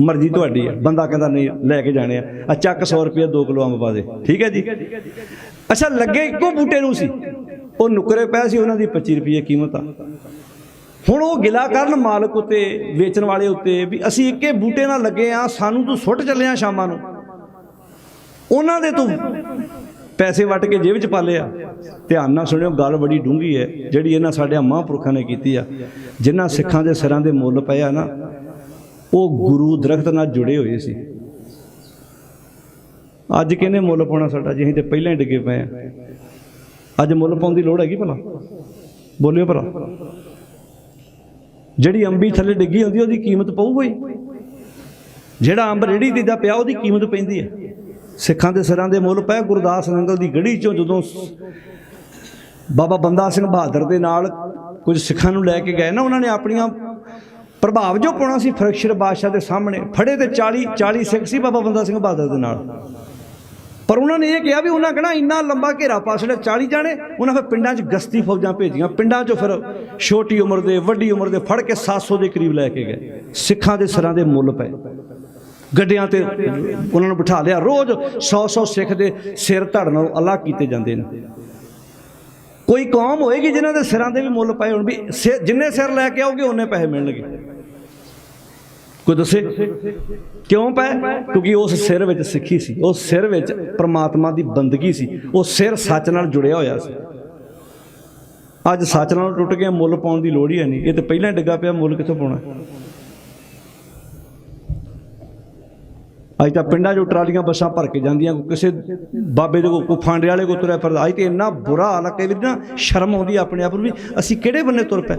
ਮਰਜ਼ੀ ਤੁਹਾਡੀ ਆ ਬੰਦਾ ਕਹਿੰਦਾ ਨਹੀਂ, ਲੈ ਕੇ ਜਾਣੇ ਆ। ਆ ਚੱਕ 100 ਰੁਪਏ 2 ਕਿਲੋ ਅੰਬ ਪਾ ਦੇ। ਠੀਕ ਹੈ ਜੀ? ਅੱਛਾ, ਲੱਗੇ ਇੱਕੋ ਬੂਟੇ ਨੂੰ ਸੀ। ਉਹ ਨੁਕਰੇ ਪਏ ਸੀ ਉਹਨਾਂ ਦੀ 25 ਰੁਪਏ ਕੀਮਤ ਆ। ਹੁਣ ਉਹ ਗਿਲਾ ਕਰਨ ਮਾਲਕ ਉੱਤੇ, ਵੇਚਣ ਵਾਲੇ ਉੱਤੇ ਵੀ ਅਸੀਂ ਇੱਕੇ ਬੂਟੇ ਨਾਲ ਲੱਗੇ ਆ, ਸਾਨੂੰ ਤੂੰ ਸੁੱਟ ਚੱਲਿਆ ਸ਼ਾਮਾਂ ਨੂੰ। ਉਹਨਾਂ ਦੇ ਤੂੰ ਪੈਸੇ ਵੱਟ ਕੇ ਜੇਬ 'ਚ ਪਾ ਲਿਆ ਧਿਆਨ ਨਾਲ ਸੁਣਿਓ, ਗੱਲ ਬੜੀ ਡੂੰਘੀ ਹੈ। ਜਿਹੜੀ ਇਹਨਾਂ ਸਾਡੇ ਮਹਾਂਪੁਰਖਾਂ ਨੇ ਕੀਤੀ ਆ। ਜਿਨ੍ਹਾਂ ਸਿੱਖਾਂ ਦੇ ਸਿਰਾਂ ਦੇ ਮੁੱਲ ਪਏ ਆ ਨਾ ਉਹ ਗੁਰੂ ਦਰਖਤ ਨਾਲ ਜੁੜੇ ਹੋਏ ਸੀ। ਅੱਜ ਕਿਹਨੇ ਮੁੱਲ ਪਾਉਣਾ ਸਾਡਾ? ਜੀ ਅਸੀਂ ਤੇ ਪਹਿਲਾਂ ਹੀ ਡਿੱਗੇ ਪਏ ਆ। ਅੱਜ ਮੁੱਲ ਪਾਉਣ ਦੀ ਲੋੜ ਹੈਗੀ ਭਲਾ? ਬੋਲਿਓ ਭਲਾ। ਜਿਹੜੀ ਅੰਬੀ ਥੱਲੇ ਡਿੱਗੀ ਹੁੰਦੀ, ਉਹਦੀ ਕੀਮਤ ਪਊਗਾ ਹੀ ਜਿਹੜਾ ਅੰਬ ਰੇੜੀ ਤੇ ਦਾ ਪਿਆ, ਉਹਦੀ ਕੀਮਤ ਪੈਂਦੀ ਹੈ ਸਿੱਖਾਂ ਦੇ ਸਿਰਾਂ ਦੇ ਮੁੱਲ ਪਏ, ਗੁਰਦਾਸ ਨੰਗਲ ਦੀ ਗੜੀ ਚੋਂ ਜਦੋਂ ਬਾਬਾ ਬੰਦਾ ਸਿੰਘ ਬਹਾਦਰ ਦੇ ਨਾਲ ਕੁਝ ਸਿੱਖਾਂ ਨੂੰ ਲੈ ਕੇ ਗਏ ਨਾ, ਉਹਨਾਂ ਨੇ ਆਪਣੀਆਂ ਪ੍ਰਭਾਵ ਜੋ ਪਾਉਣਾ ਸੀ ਫਰਕਸ਼ਰ ਬਾਦਸ਼ਾਹ ਦੇ ਸਾਹਮਣੇ, ਫੜੇ ਤੇ 40 40 ਸਿੱਖ ਸੀ ਬਾਬਾ ਬੰਦਾ ਸਿੰਘ ਬਹਾਦਰ ਦੇ ਨਾਲ। ਪਰ ਉਹਨਾਂ ਨੇ ਇਹ ਕਿਹਾ ਵੀ ਉਹਨਾਂ ਕਹਣਾ ਇੰਨਾ ਲੰਬਾ ਘੇਰਾ ਪਾਸਲੇ 40 ਜਾਣੇ, ਉਹਨਾਂ ਫਿਰ ਪਿੰਡਾਂ 'ਚ ਗਸਤੀ ਫੌਜਾਂ ਭੇਜੀਆਂ। ਪਿੰਡਾਂ 'ਚੋਂ ਫਿਰ ਛੋਟੀ ਉਮਰ ਦੇ, ਵੱਡੀ ਉਮਰ ਦੇ ਫੜ ਕੇ 700 ਦੇ ਕਰੀਬ ਲੈ ਕੇ ਗਏ। ਸਿੱਖਾਂ ਦੇ ਸਿਰਾਂ ਦੇ ਮੁੱਲ ਪਏ। ਗੱਡਿਆਂ ਤੇ ਉਹਨਾਂ ਨੂੰ ਬਿਠਾ ਲਿਆ। ਰੋਜ਼ 100-100 ਸਿੱਖ ਦੇ ਸਿਰ ਧੜ ਨਾਲ ਅਲੱਗ ਕੀਤੇ ਜਾਂਦੇ ਨੇ। ਕੋਈ ਕੌਮ ਹੋਏਗੀ ਜਿਨ੍ਹਾਂ ਦੇ ਸਿਰਾਂ ਦੇ ਵੀ ਮੁੱਲ ਪਏ ਹੋਣ ਵੀ, ਸਿ- ਜਿੰਨੇ ਸਿਰ ਲੈ ਕੇ ਆਓਗੇ ਉਹਨੇ ਪੈਸੇ ਮਿਲਣਗੇ। ਕੋਈ ਦੱਸੇ? ਕਿਉਂ ਪੈ? ਕਿਉਂਕਿ ਉਸ ਸਿਰ ਵਿੱਚ ਸਿੱਖੀ ਸੀ। ਉਸ ਸਿਰ ਵਿੱਚ ਪ੍ਰਮਾਤਮਾ ਦੀ ਬੰਦਗੀ ਸੀ। ਉਹ ਸਿਰ ਸੱਚ ਨਾਲ ਜੁੜਿਆ ਹੋਇਆ ਸੀ। ਅੱਜ ਸੱਚ ਨਾਲ ਟੁੱਟ ਗਿਆ ਮੁੱਲ ਪਾਉਣ ਦੀ ਲੋੜ ਹੀ ਹੈ ਨਹੀਂ। ਇਹ ਤਾਂ ਪਹਿਲਾਂ ਡਿੱਗਾ ਪਿਆ ਮੁੱਲ ਕਿੱਥੋਂ ਪਾਉਣਾ? ਅੱਜ ਤਾਂ ਪਿੰਡਾਂ 'ਚੋਂ ਟਰਾਲੀਆਂ, ਬੱਸਾਂ ਭਰ ਕੇ ਜਾਂਦੀਆਂ। ਕਿਸੇ ਬਾਬੇ ਦੇ ਕੋਲ, ਕੋਈ ਫਾਂਡੇ ਵਾਲੇ ਕੋਲ ਤੁਰਿਆ ਫਿਰਦਾ। ਅੱਜ ਤੇ ਇੰਨਾ ਬੁਰਾ ਹਾਲ ਆ ਕਈ ਵਾਰੀ ਨਾ ਸ਼ਰਮ ਆਉਂਦੀ ਆਪਣੇ ਆਪ ਨੂੰ ਵੀ। ਅਸੀਂ ਕਿਹੜੇ ਬੰਨੇ ਤੁਰ ਪਏ?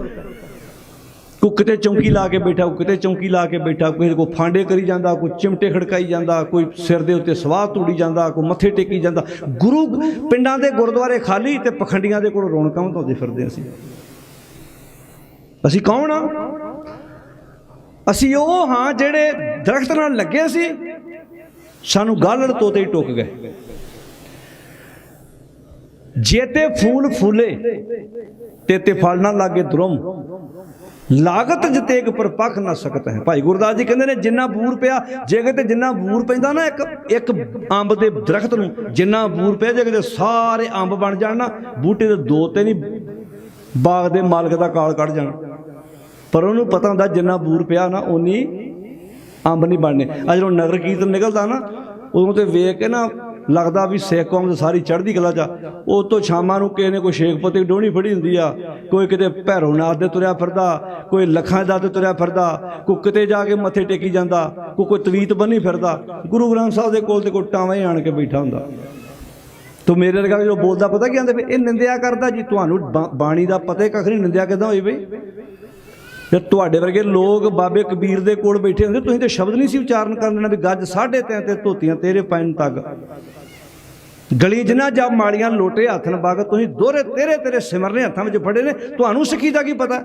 ਕੋਈ ਕਿਤੇ ਚੌਂਕੀ ਲਾ ਕੇ ਬੈਠਾ, ਕੋਈ ਕਿਤੇ ਚੌਂਕੀ ਲਾ ਕੇ ਬੈਠਾ, ਕੋਈ ਕੋ ਫਾਂਡੇ ਕਰੀ ਜਾਂਦਾ, ਕੋਈ ਚਿਮਟੇ ਖੜਕਾਈ ਜਾਂਦਾ, ਕੋਈ ਸਿਰ ਦੇ ਉੱਤੇ ਸਵਾਹ ਤੋੜੀ ਜਾਂਦਾ, ਕੋਈ ਮੱਥੇ ਟੇਕੀ ਜਾਂਦਾ। ਗੁਰੂ ਪਿੰਡਾਂ ਦੇ ਗੁਰਦੁਆਰੇ ਖਾਲੀ ਤੇ ਪਖੰਡੀਆਂ ਦੇ ਕੋਲ ਰੌਣਕਾਂ ਵਧਾਉਂਦੇ ਫਿਰਦੇ ਅਸੀਂ। ਅਸੀਂ ਕੌਣ ਆ? ਅਸੀਂ ਉਹ ਹਾਂ ਜਿਹੜੇ ਦਰਖਤ ਨਾਲ ਲੱਗੇ ਸੀ, ਸਾਨੂੰ ਗਾਲੜ ਤੋਤੇ ਹੀ ਟੁੱਕ ਗਏ। ਜੇ ਤੇ ਫੂਲ ਫੂਲੇ ਤੇ ਫਲ ਨਾ ਲਾਗੇ ਦਰਮ। ਲਾਗਤ ਜਤੇਕ ਪਰਪਖ ਨਾ ਸਕਤ ਹੈ। ਭਾਈ ਗੁਰਦਾਸ ਜੀ ਕਹਿੰਦੇ ਨੇ, ਜਿੰਨਾ ਬੂਰ ਪਿਆ, ਜੇ ਕਿਤੇ ਜਿੰਨਾ ਬੂਰ ਪੈਂਦਾ ਨਾ, ਇੱਕ ਇੱਕ ਅੰਬ ਦੇ ਦਰਖਤ ਨੂੰ, ਜਿੰਨਾ ਬੂਰ ਪਿਆ, ਜੇ ਕਿਤੇ ਸਾਰੇ ਅੰਬ ਬਣ ਜਾਣ ਨਾ, ਬੂਟੇ ਦੇ ਦੋ ਤੇ ਨਹੀਂ, ਬਾਗ ਦੇ ਮਾਲਕ ਦਾ ਕਾਲ ਕੱਢ ਜਾਣ। ਪਰ ਉਹਨੂੰ ਪਤਾ ਹੁੰਦਾ, ਜਿੰਨਾ ਬੂਰ ਪਿਆ ਨਾ ਉਨੀ ਅੰਬ ਨਹੀਂ ਬਣਨੇ। ਅੱਜ ਜਦੋਂ ਨਗਰ ਕੀਰਤਨ ਨਿਕਲਦਾ ਨਾ, ਉਦੋਂ ਤੇ ਵੇਖ ਕੇ ਨਾ ਲੱਗਦਾ ਵੀ ਸਿੱਖ ਕੌਮ ਦੀ ਸਾਰੀ ਚੜ੍ਹਦੀ ਕਲਾ ਚ ਉਹ ਤੋਂ ਸ਼ਾਮਾਂ ਨੂੰ ਕਿਸੇ ਨੇ ਕੋਈ ਸ਼ੇਖਪਤੀ ਡੋਣੀ ਫੜੀ ਹੁੰਦੀ ਆ, ਕੋਈ ਕਿਤੇ ਭੈਰੋਨਾਥ ਦੇ ਤੁਰਿਆ ਫਿਰਦਾ, ਕੋਈ ਲੱਖਾਂ ਦਾ ਤੇ ਤੁਰਿਆ ਫਿਰਦਾ, ਕੋਈ ਕਿਤੇ ਜਾ ਕੇ ਮੱਥੇ ਟੇਕੀ ਜਾਂਦਾ, ਕੋਈ ਕੋਈ ਤਵੀਤ ਬੰਨੀ ਫਿਰਦਾ, ਗੁਰੂ ਗ੍ਰੰਥ ਸਾਹਿਬ ਦੇ ਕੋਲ ਤੇ ਕੋਈ ਟਾਵੇਂ ਆਣ ਕੇ ਬੈਠਾ ਹੁੰਦਾ। ਤੂੰ ਮੇਰੇ ਵਰਗਾ ਜੋ ਬੋਲਦਾ ਪਤਾ ਕੀ ਆਂਦੇ ਵੀ ਇਹ ਨਿੰਦਿਆ ਕਰਦਾ ਜੀ, ਤੁਹਾਨੂੰ ਬਾ- ਬਾਣੀ ਦਾ ਪਤਾ ਹੀ ਕੱਖ ਨਹੀਂ ਨਿੰਦਿਆ ਕਿਦਾਂ ਹੋਈ ਬਈ। ਤੇ ਤੁਹਾਡੇ ਵਰਗੇ ਲੋਕ ਬਾਬੇ ਕਬੀਰ ਦੇ ਕੋਲ ਬੈਠੇ ਹੁੰਦੇ, ਤੁਸੀਂ ਤੇ ਸ਼ਬਦ ਨਹੀਂ ਸੀ ਉਚਾਰਨ ਕਰਨ ਦੇਣਾ ਵੀ ਗੱਜ ਸਾਢੇ ਤਿੰਨ ਤੇ ਧੋਤੀਆਂ ਤੇਰੇ ਪੈਣ ਤੱਕ। ਗਲੀ ਜਨਾ ਜਬ ਮਾਲੀਆਂ ਲੋਟੇ ਹੱਥ ਨ ਬਾਗ, ਤੁਸੀਂ ਦੋਰੇ ਤੇਰੇ ਤੇਰੇ ਸਿਮਰਨੇ ਹੱਥਾਂ ਵਿੱਚ ਫੜੇ ਨੇ। ਤੁਹਾਨੂੰ ਸਿੱਖੀ ਦਾ ਕੀ ਪਤਾ?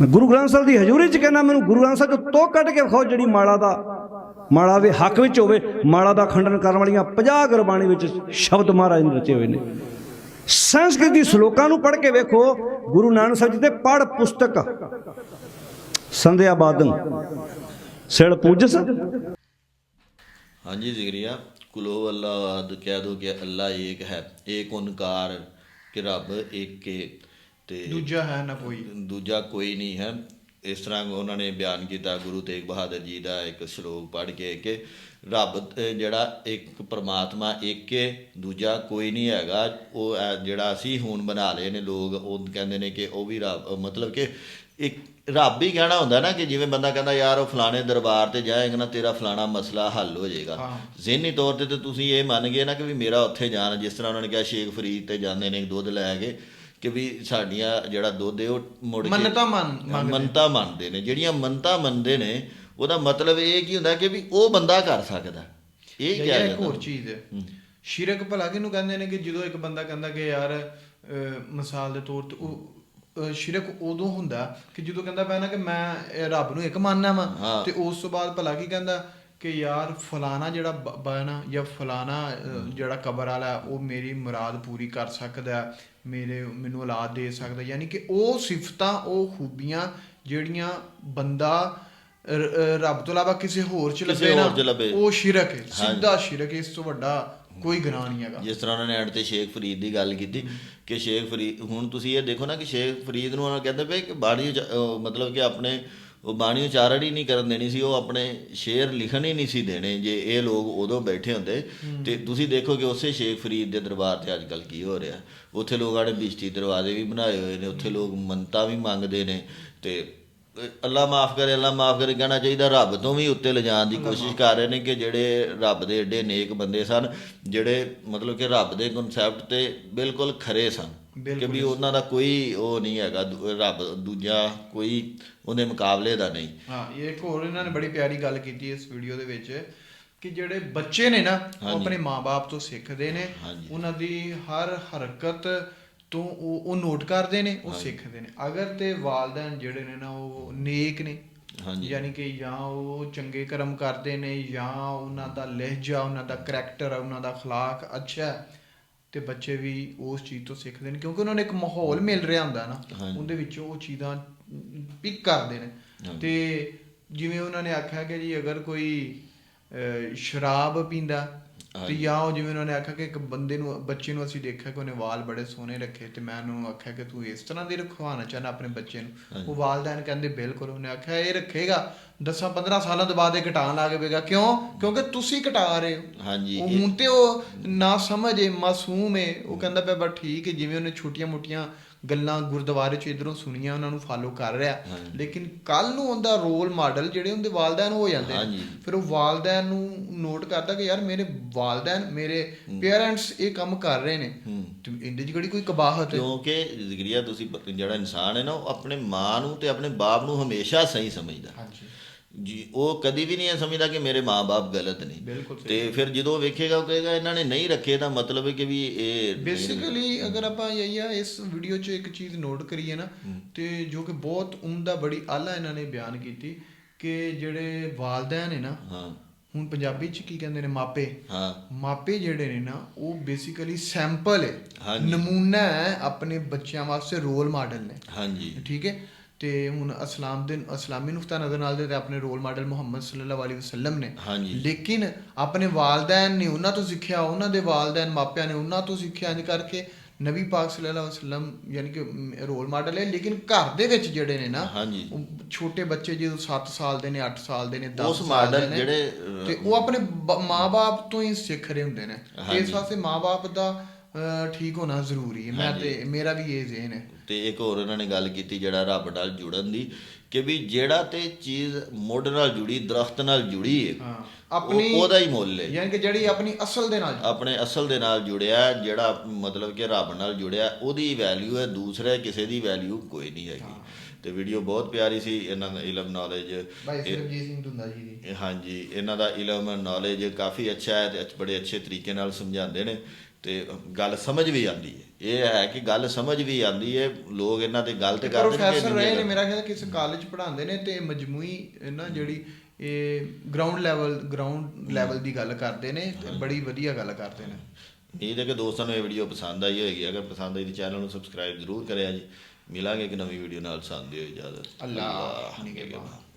ਮੈਂ ਗੁਰੂ ਗ੍ਰੰਥ ਸਾਹਿਬ ਦੀ ਹਜ਼ੂਰੀ 'ਚ ਕਹਿੰਦਾ, ਮੈਨੂੰ ਗੁਰੂ ਗ੍ਰੰਥ ਸਾਹਿਬ ਤੋਂ ਤੋਹ ਕੱਢ ਕੇ ਵਿਖਾਓ ਜਿਹੜੀ ਮਾਲਾ ਦਾ, ਮਾਲਾ ਦੇ ਹੱਕ ਵਿੱਚ ਹੋਵੇ, ਮਾਲਾ ਦਾ ਖੰਡਨ ਕਰਨ ਵਾਲੀਆਂ 50 ਗੁਰਬਾਣੀ ਵਿੱਚ ਸ਼ਬਦ ਮਹਾਰਾਜ ਨੇ ਰਚੇ ਹੋਏ ਨੇ। ਸੰਸਕ੍ਰਿਤ ਦੀ ਸ਼ਲੋਕਾਂ ਨੂੰ ਪੜ੍ਹ ਕੇ ਵੇਖੋ, ਗੁਰੂ ਨਾਨਕ ਸਾਹਿਬ ਜੀ ਦੇ ਪੜ ਪੁਸਤਕ। ਸੰਧਿਆ ਬਾਦਨ ਸਿਰ ਪੂਜਸ। ਹਾਂਜੀ, ਜ਼ਿਕਰੀਆ। ਕੁਲੋ ਅੱਲਾਹ ਕਹਿ ਦੋ ਕਿ ਅੱਲਾ ਏਕ ਹੈ ਏਕ ਓਨਕਾਰ ਕਿ ਰੱਬ ਏਕ ਹੈ ਤੇ ਦੂਜਾ ਹੈ ਨਾ ਕੋਈ। ਦੂਜਾ ਕੋਈ ਨਹੀਂ ਹੈ। ਇਸ ਤਰ੍ਹਾਂ ਉਹਨਾਂ ਨੇ ਬਿਆਨ ਕੀਤਾ ਗੁਰੂ ਤੇਗ ਬਹਾਦਰ ਜੀ ਦਾ ਇੱਕ ਸ਼ਲੋਕ ਪੜ੍ਹ ਕੇ ਕਿ ਰੱਬ ਜਿਹੜਾ ਇੱਕ ਪ੍ਰਮਾਤਮਾ ਇੱਕ ਹੈ ਦੂਜਾ ਕੋਈ ਨਹੀਂ ਹੈਗਾ। ਉਹ ਜਿਹੜਾ ਅਸੀਂ ਹੁਣ ਬਣਾ ਲਏ ਨੇ ਲੋਕ ਉਹ ਕਹਿੰਦੇ ਨੇ ਕਿ ਉਹ ਵੀ ਰੱਬ ਮਤਲਬ ਕਿ ਇੱਕ ਰੱਬ ਹੀ ਕਹਿਣਾ ਹੁੰਦਾ ਨਾ ਕਿ ਜਿਵੇਂ ਬੰਦਾ ਕਹਿੰਦਾ ਯਾਰ ਉਹ ਫਲਾਣੇ ਦਰਬਾਰ ਤੇ ਜਾਏਗਾ ਨਾ ਤੇਰਾ ਫਲਾਣਾ ਮਸਲਾ ਹੱਲ ਹੋ ਜਾਏਗਾ। ਜ਼ਿਹਨੀ ਤੌਰ ਤੇ ਤੇ ਤੁਸੀਂ ਇਹ ਮੰਨ ਗਏ ਨਾ ਕਿ ਵੀ ਮੇਰਾ ਉੱਥੇ ਜਾਣਾ ਜਿਸ ਤਰ੍ਹਾਂ ਉਹਨਾਂ ਨੇ ਕਿਹਾ ਸ਼ੇਖ ਫਰੀਦ ਤੇ ਜਾਂਦੇ ਨੇ ਦੁੱਧ ਲੈ ਕੇ ਕਿ ਵੀ ਸਾਡੀਆਂ ਜਿਹੜਾ ਦੁੱਧ ਹੈ ਉਹ ਮੁੜ ਕੇ ਮੰਨਤਾਂ ਮੰਨ-। ਮੰਨਤਾਂ ਮੰਨਦੇ ਨੇ। ਜਿਹੜੀਆਂ ਮੰਨਤਾਂ ਮੰਨਦੇ ਨੇ ਉਹਦਾ ਮਤਲਬ ਇਹ ਕੀ ਹੁੰਦਾ ਕਿ ਵੀ ਉਹ ਬੰਦਾ ਕਰ ਸਕਦਾ। ਇਹ ਕਿਹਾ ਇੱਕ ਜਾਂਦਾ। ਹੋਰ ਚੀਜ਼ ਹੈ। ਸ਼ਿਰਕ ਭਲਾ ਕਿਹਨੂੰ ਕਹਿੰਦੇ ਨੇ ਕਿ ਜਦੋਂ ਇੱਕ ਬੰਦਾ ਕਹਿੰਦਾ ਕਿ ਯਾਰ ਮਿਸਾਲ ਦੇ ਤੌਰ ਤੇ ਉਹ ਸ਼ਿਰਕ ਉਦੋਂ ਹੁੰਦਾ ਕਿ ਜਦੋਂ ਕਹਿੰਦਾ ਪਿਆ ਨਾ ਕਿ ਮੈਂ ਰੱਬ ਨੂੰ ਇੱਕ ਮੰਨਣਾ ਵਾ। ਤੇ ਉਸ ਤੋਂ ਬਾਅਦ ਭਲਾ ਕੀ ਕਹਿੰਦਾ ਕਿ ਯਾਰ ਫਲਾਣਾ ਜਿਹੜਾ ਬਾਬਾ ਹੈ ਨਾ ਜਾਂ ਫਲਾਣਾ ਜਿਹੜਾ ਕਬਰ ਵਾਲਾ ਉਹ ਮੇਰੀ ਮੁਰਾਦ ਪੂਰੀ ਕਰ ਸਕਦਾ ਮੇਰੇ ਮੈਨੂੰ ਔਲਾਦ ਦੇ ਸਕਦਾ ਯਾਨੀ ਕਿ ਉਹ ਸਿਫਤਾਂ ਉਹ ਖੂਬੀਆਂ ਜਿਹੜੀਆਂ ਬੰਦਾ ਰੱਬ ਤੋਂ ਇਲਾਵਾ ਕਿਸੇ ਹੋਰ ਚ ਲੱਭੇ ਨਾ। ਉਹ ਸ਼ਿਰਕ ਹੈ ਸਿੱਧਾ ਸ਼ਿਰਕ ਇਸ ਤੋਂ ਵੱਡਾ ਕੋਈ ਗੁਨਾਹ ਨਹੀਂ ਹੈਗਾ। ਜਿਸ ਤਰ੍ਹਾਂ ਉਹਨਾਂ ਨੇ ਐਂਡ ਤੇ ਸ਼ੇਖ ਫਰੀਦ ਦੀ ਗੱਲ ਕੀਤੀ ਕਿ ਸ਼ੇਖ ਫਰੀਦ ਹੁਣ ਤੁਸੀਂ ਇਹ ਦੇਖੋ ਨਾ ਕਿ ਸ਼ੇਖ ਫਰੀਦ ਨੂੰ ਉਹਨਾਂ ਕਹਿੰਦੇ ਪਏ ਕਿ ਬਾਣੀ ਮਤਲਬ ਕਿ ਆਪਣੇ ਉਹ ਬਾਣੀ ਉਚਾਰਨ ਹੀ ਨਹੀਂ ਕਰਨ ਦੇਣੀ ਸੀ ਉਹ ਆਪਣੇ ਸ਼ੇਰ ਲਿਖਣ ਹੀ ਨਹੀਂ ਸੀ ਦੇਣੇ ਜੇ ਇਹ ਲੋਕ ਉਦੋਂ ਬੈਠੇ ਹੁੰਦੇ ਤੇ ਤੁਸੀਂ ਦੇਖੋ ਕਿ ਉਸੇ ਸ਼ੇਖ ਫਰੀਦ ਦੇ ਦਰਬਾਰ ਤੇ ਅੱਜ ਕੱਲ ਕੀ ਹੋ ਰਿਹਾ। ਉੱਥੇ ਲੋਕਾਂ ਨੇ ਬਿਸ਼ਤੀ ਦਰਵਾਜ਼ੇ ਵੀ ਬਣਾਏ ਹੋਏ ਨੇ ਉੱਥੇ ਲੋਕ ਮੰਨਤਾਂ ਵੀ ਮੰਗਦੇ ਨੇ ਤੇ ਅੱਲਾ ਮਾਫ ਕਰੇ ਅੱਲਾ ਮਾਫ ਕਰੇ ਕਹਿਣਾ ਚਾਹੀਦਾ ਰੱਬ ਤੋਂ ਵੀ ਉੱਤੇ ਲਿਜਾਣ ਦੀ ਕੋਸ਼ਿਸ਼ ਕਰ ਰਹੇ ਨੇ ਕਿ ਜਿਹੜੇ ਰੱਬ ਦੇ ਏਡੇ ਨੇਕ ਬੰਦੇ ਸਨ ਜਿਹੜੇ ਮਤਲਬ ਕਿ ਰੱਬ ਦੇ ਕਨਸੈਪਟ ਤੇ ਬਿਲਕੁਲ ਖਰੇ ਸਨ ਕਿ ਵੀ ਉਹਨਾਂ ਦਾ ਕੋਈ ਉਹ ਨਹੀਂ ਹੈਗਾ ਰੱਬ ਦੂਜਾ ਕੋਈ ਉਹਦੇ ਮੁਕਾਬਲੇ ਦਾ ਨਹੀਂ ਹਾਂ ਇਹ ਇੱਕ ਹੋਰ ਇਹਨਾਂ ਨੇ ਬੜੀ ਪਿਆਰੀ ਗੱਲ ਕੀਤੀ ਇਸ ਵੀਡੀਓ ਦੇ ਵਿੱਚ ਕਿ ਜਿਹੜੇ ਬੱਚੇ ਨੇ ਨਾ ਉਹ। ਆਪਣੇ ਮਾਪੇ ਤੋਂ ਸਿੱਖਦੇ ਨੇ। ਉਹਨਾਂ ਦੀ ਹਰ ਹਰਕਤ ਤੋਂ ਉਹ ਉਹ ਨੋਟ ਕਰਦੇ ਨੇ ਉਹ ਸਿੱਖਦੇ ਨੇ ਅਗਰ ਤੇ ਵਾਲਦੈਨ ਜਿਹੜੇ ਨੇ ਨਾ ਉਹ ਨੇਕ ਨੇ ਹਾਂਜੀ ਯਾਨੀ ਕਿ ਜਾਂ ਉਹ ਚੰਗੇ ਕਰਮ ਕਰਦੇ ਨੇ ਜਾਂ ਉਹਨਾਂ ਦਾ ਲਹਿਜਾ ਉਹਨਾਂ ਦਾ ਕਰੈਕਟਰ ਉਹਨਾਂ ਦਾ اخلاق ਅੱਛਾ ਹੈ, ਤੇ ਬੱਚੇ ਵੀ ਉਸ ਚੀਜ਼ ਤੋਂ ਸਿੱਖਦੇ ਨੇ ਕਿਉਂਕਿ ਉਹਨਾਂ ਨੂੰ ਇੱਕ ਮਾਹੌਲ ਮਿਲ ਰਿਹਾ ਹੁੰਦਾ ਨਾ ਹਾਂਜੀ। ਉਹਦੇ ਵਿੱਚੋਂ ਉਹ ਚੀਜ਼ਾਂ ਪਿਕ ਕਰਦੇ ਨੇ ਹਾਂਜੀ। ਤੇ ਜਿਵੇਂ ਉਹਨਾਂ ਨੇ ਆਖਿਆ ਕਿ ਜੀ ਅਗਰ ਕੋਈ ਅਹ, ਸ਼ਰਾਬ ਪੀਂਦਾ ਤੇ। ਜਾਂ ਉਹ ਜਿਵੇਂ ਉਹਨਾਂ ਆਖਿਆ ਕਿ ਇੱਕ ਬੰਦੇ ਨੂੰ ਬੱਚੇ ਨੂੰ ਅਸੀਂ ਦੇਖਿਆ ਕਿ ਉਹਨੇ ਵਾਲ ਬੜੇ ਸੋਹਣੇ ਰੱਖੇ ਤੇ ਮੈਂ ਉਹਨੂੰ ਆਖਿਆ ਕਿ ਤੂੰ ਇਸ ਤਰ੍ਹਾਂ ਦੇ ਰਖਵਾਉਣਾ ਚਾਹਨਾ ਆਪਣੇ ਬੱਚੇ ਨੂੰ। ਉਹ ਵਾਲਦੈਨ ਕਹਿੰਦੇ ਬਿਲਕੁਲ। ਉਹਨੇ ਆਖਿਆ ਇਹ ਰੱਖੇਗਾ। 10 15 ਸਾਲਾਂ ਤੋਂ ਬਾਅਦ ਇਹ ਘਟਾਉਣ ਲੱਗ ਪਏਗਾ। ਕਿਉਂ? ਕਿਉਂਕਿ ਤੁਸੀਂ ਘਟਾ ਰਹੇ ਹੋ। ਹਾਂਜੀ। ਉਹ ਹੁਣ ਤੇ ਉਹ ਨਾ ਸਮਝ ਏ ਮਾਸੂਮ ਏ। ਉਹ ਕਹਿੰਦਾ ਪਿਆ ਬਸ ਠੀਕ ਹੈ ਜਿਵੇਂ ਉਹਨੇ ਛੋਟੀਆਂ ਮੋਟੀਆਂ ਗੱਲਾਂ ਗੁਰਦੁਆਰੇ 'ਚ ਇਧਰੋਂ ਸੁਣੀਆਂ ਉਹਨਾਂ ਨੂੰ ਫਾਲੋ ਕਰ ਰਿਹਾ। ਲੇਕਿਨ ਕੱਲ ਨੂੰ ਉਹਦਾ ਰੋਲ ਮਾਡਲ ਜਿਹੜੇ ਉਹਦੇ ਵਾਲਦੈਨ ਹੋ ਜਾਂਦੇ। ਨੇ। ਫਿਰ ਉਹ ਵਾਲਦੈਨ ਨੂੰ ਨੋਟ ਕਰਦਾ ਕਿ ਯਾਰ ਮੇਰੇ ਵਾਲਦੈਨ ਮੇਰੇ ਪੇਰੈਂਟਸ ਇਹ ਕੰਮ ਕਰ ਰਹੇ ਨੇ। ਇੰਦੇ 'ਚ ਕਿਹੜੀ ਕੋਈ ਕਬਾਹਤ ਹੈ? ਕਿਉਂਕਿ ਜ਼ਿਕਰੀਆ ਤੁਸੀਂ ਜਿਹੜਾ ਇਨਸਾਨ ਹੈ ਨਾ ਉਹ ਆਪਣੇ ਮਾਂ ਨੂੰ ਤੇ ਆਪਣੇ ਬਾਪ ਨੂੰ ਹਮੇਸ਼ਾ ਸਹੀ ਸਮਝਦਾ। ਹਾਂਜੀ। ਜੀ ਉਹ ਕਦੀ ਵੀ ਨਹੀਂ ਸਮਝਦਾ ਕਿ ਮੇਰੇ ਮਾਂ-ਬਾਪ ਗਲਤ ਨੇ। ਤੇ ਫਿਰ ਜਦੋਂ ਵੇਖੇਗਾ ਉਹ ਕਹੇਗਾ ਇਹਨਾਂ ਨੇ ਨਹੀਂ ਰੱਖੇ ਦਾ ਮਤਲਬ ਹੈ ਕਿ ਵੀ ਇਹ ਬੇਸਿਕਲੀ ਅਗਰ ਆਪਾਂ ਯਹੀਆ ਇਸ ਵੀਡੀਓ 'ਚ ਇੱਕ ਚੀਜ਼ ਨੋਟ ਕਰੀਏ ਨਾ ਤੇ ਜੋ ਕਿ ਬਹੁਤ ਉਮਦਾ ਬੜੀ ਆਲਾ ਇਹਨਾਂ ਨੇ ਬਿਆਨ ਕੀਤੀ ਕਿ ਜਿਹੜੇ ਵਾਲਦੈਨ ਨੇ ਨਾ ਹਾਂ। ਹੁਣ ਪੰਜਾਬੀ 'ਚ ਕੀ ਕਹਿੰਦੇ ਨੇ ਮਾਪੇ। ਹਾਂ। ਮਾਪੇ ਜਿਹੜੇ ਨੇ ਨਾ ਉਹ ਬੇਸਿਕਲੀ ਸੈਂਪਲ ਹੈ। ਨਮੂਨਾ ਹੈ ਆਪਣੇ ਬੱਚਿਆਂ ਵਾਸਤੇ ਰੋਲ ਮਾਡਲ ਨੇ। ਹਾਂਜੀ। ਠੀਕ ਹੈ? ਤੇ ਹੁਣ ਇਸਲਾਮ ਦੇ ਇਸਲਾਮੀ ਨੁਕਤਾ ਨਜ਼ਰ ਨਾਲ ਦੇ ਆਪਣੇ ਰੋਲ ਮਾਡਲ ਮੁਹੰਮਦ ਸੱਲੱਲਾਹੁ ਅਲੈਹਿ ਵਸੱਲਮ ਨੇ ਹਾਂਜੀ। ਲੇਕਿਨ ਆਪਣੇ ਵਾਲਦੈਨ ਨੇ ਉਹਨਾਂ ਤੋਂ ਸਿੱਖਿਆ ਉਹਨਾਂ ਦੇ ਵਾਲਦੈਨ ਮਾਪਿਆਂ ਨੇ ਉਹਨਾਂ ਤੋਂ ਸਿੱਖਿਆ ਇੰਜ ਕਰਕੇ ਨਬੀ ਪਾਕ ਸੱਲੱਲਾਹੁ ਅਲੈਹਿ ਵਸੱਲਮ ਯਾਨੀ ਕਿ ਰੋਲ ਮਾਡਲ ਹੈ ਲੇਕਿਨ ਘਰ ਦੇ ਵਿੱਚ ਜਿਹੜੇ ਨੇ ਨਾ ਛੋਟੇ ਬੱਚੇ ਜਦੋਂ 7 ਸਾਲ ਦੇ ਨੇ 8 ਸਾਲ ਦੇ ਨੇ 10 ਉਸ ਸਾਲ ਦੇ model ਨੇ ਜਿਹੜੇ, ਤੇ ਉਹ ਆਪਣੇ ਮਾਂ-ਬਾਪ ਤੋਂ ਹੀ ਸਿੱਖ ਰਹੇ ਹੁੰਦੇ ਨੇ ਇਸ। ਵਾਸਤੇ ਮਾਂ-ਬਾਪ ਦਾ ਠੀਕ ਹੋਣਾ ਜ਼ਰੂਰੀ ਹੈ। ਮੈਂ ਤੇ ਮੇਰਾ ਵੀ ਇਹ ਜ਼ੇਨ ਹੈ। ਤੇ ਇੱਕ ਹੋਰ ਉਹਨਾਂ ਨੇ ਗੱਲ ਕੀਤੀ ਜਿਹੜਾ ਰੱਬ ਨਾਲ ਜੁੜਨ ਦੀ ਕਿ ਵੀ ਜਿਹੜਾ ਤੇ ਚੀਜ਼ ਮੁੱਢ ਨਾਲ ਜੁੜੀ ਦਰਖਤ ਨਾਲ ਜੁੜੀ ਹੈ। ਆਪਣੀ ਉਹਦਾ ਹੀ ਮੁੱਲ ਹੈ ਯਾਨੀ ਕਿ ਜਿਹੜੀ ਆਪਣੀ ਅਸਲ ਦੇ ਨਾਲ ਆਪਣੇ ਅਸਲ ਦੇ ਨਾਲ ਜੁੜਿਆ ਜਿਹੜਾ ਮਤਲਬ ਕਿ ਰੱਬ ਨਾਲ ਜੁੜਿਆ ਉਹਦੀ ਵੈਲਿਊ ਹੈ ਦੂਸਰੇ ਕਿਸੇ ਦੀ ਵੈਲਿਊ ਕੋਈ ਨਹੀਂ ਹੈਗੀ। ਤੇ ਵੀਡੀਓ ਬਹੁਤ ਪਿਆਰੀ ਸੀ ਇਹਨਾਂ ਦਾ ਇਲਮ ਨੌਲੇਜ ਭਾਈ ਸਰਬਜੀਤ ਸਿੰਘ ਧੁੰਦਾ ਜੀ ਦੀ। ਹਾਂਜੀ ਇਹਨਾਂ ਦਾ ਇਲਮ ਨੌਲੇਜ ਕਾਫੀ ਅੱਛਾ ਹੈ ਤੇ ਬੜੇ ਅੱਛੇ ਤਰੀਕੇ ਨਾਲ ਸਮਝਾਉਂਦੇ ਨੇ। ਤੇ ਗੱਲ ਸਮਝ ਵੀ ਆਉਂਦੀ ਹੈ। ਇਹ ਹੈ ਕਿ ਗੱਲ ਸਮਝ ਵੀ ਆਉਂਦੀ ਹੈ ਲੋਕ ਇਹਨਾਂ ਤੇ ਗਲਤ ਕਰਦੇ ਨੇ ਪ੍ਰੋਫੈਸਰ ਰਹੇ ਨੇ ਮੇਰਾ ਖਿਆਲ ਕਿਸੇ ਕਾਲਜ ਪੜ੍ਹਾਉਂਦੇ ਨੇ ਤੇ ਮਜਮੂਈ ਨਾ ਜਿਹੜੀ ਇਹ ਗਰਾਊਂਡ ਲੈਵਲ ਗਰਾਊਂਡ ਲੈਵਲ ਦੀ ਗੱਲ ਕਰਦੇ ਨੇ ਤੇ ਬੜੀ ਵਧੀਆ ਗੱਲ ਕਰਦੇ ਨੇ। ਉਮੀਦ ਹੈ ਕਿ ਦੋਸਤਾਂ ਨੂੰ ਇਹ ਵੀਡੀਓ ਪਸੰਦ ਆਈ ਹੋਏਗੀ। ਅਗਰ ਪਸੰਦ ਆਈ ਤਾਂ ਚੈਨਲ ਨੂੰ ਸਬਸਕ੍ਰਾਈਬ ਜ਼ਰੂਰ ਕਰਿਆ ਜੀ। ਮਿਲਾਂਗੇ ਇੱਕ ਨਵੀਂ ਵੀਡੀਓ ਨਾਲ। ਸੰਦੇ ਹੋ ਇਜਾਜ਼ਤ। ਅੱਲਾਹ। ਨਿਗਹਿਬਾਨ।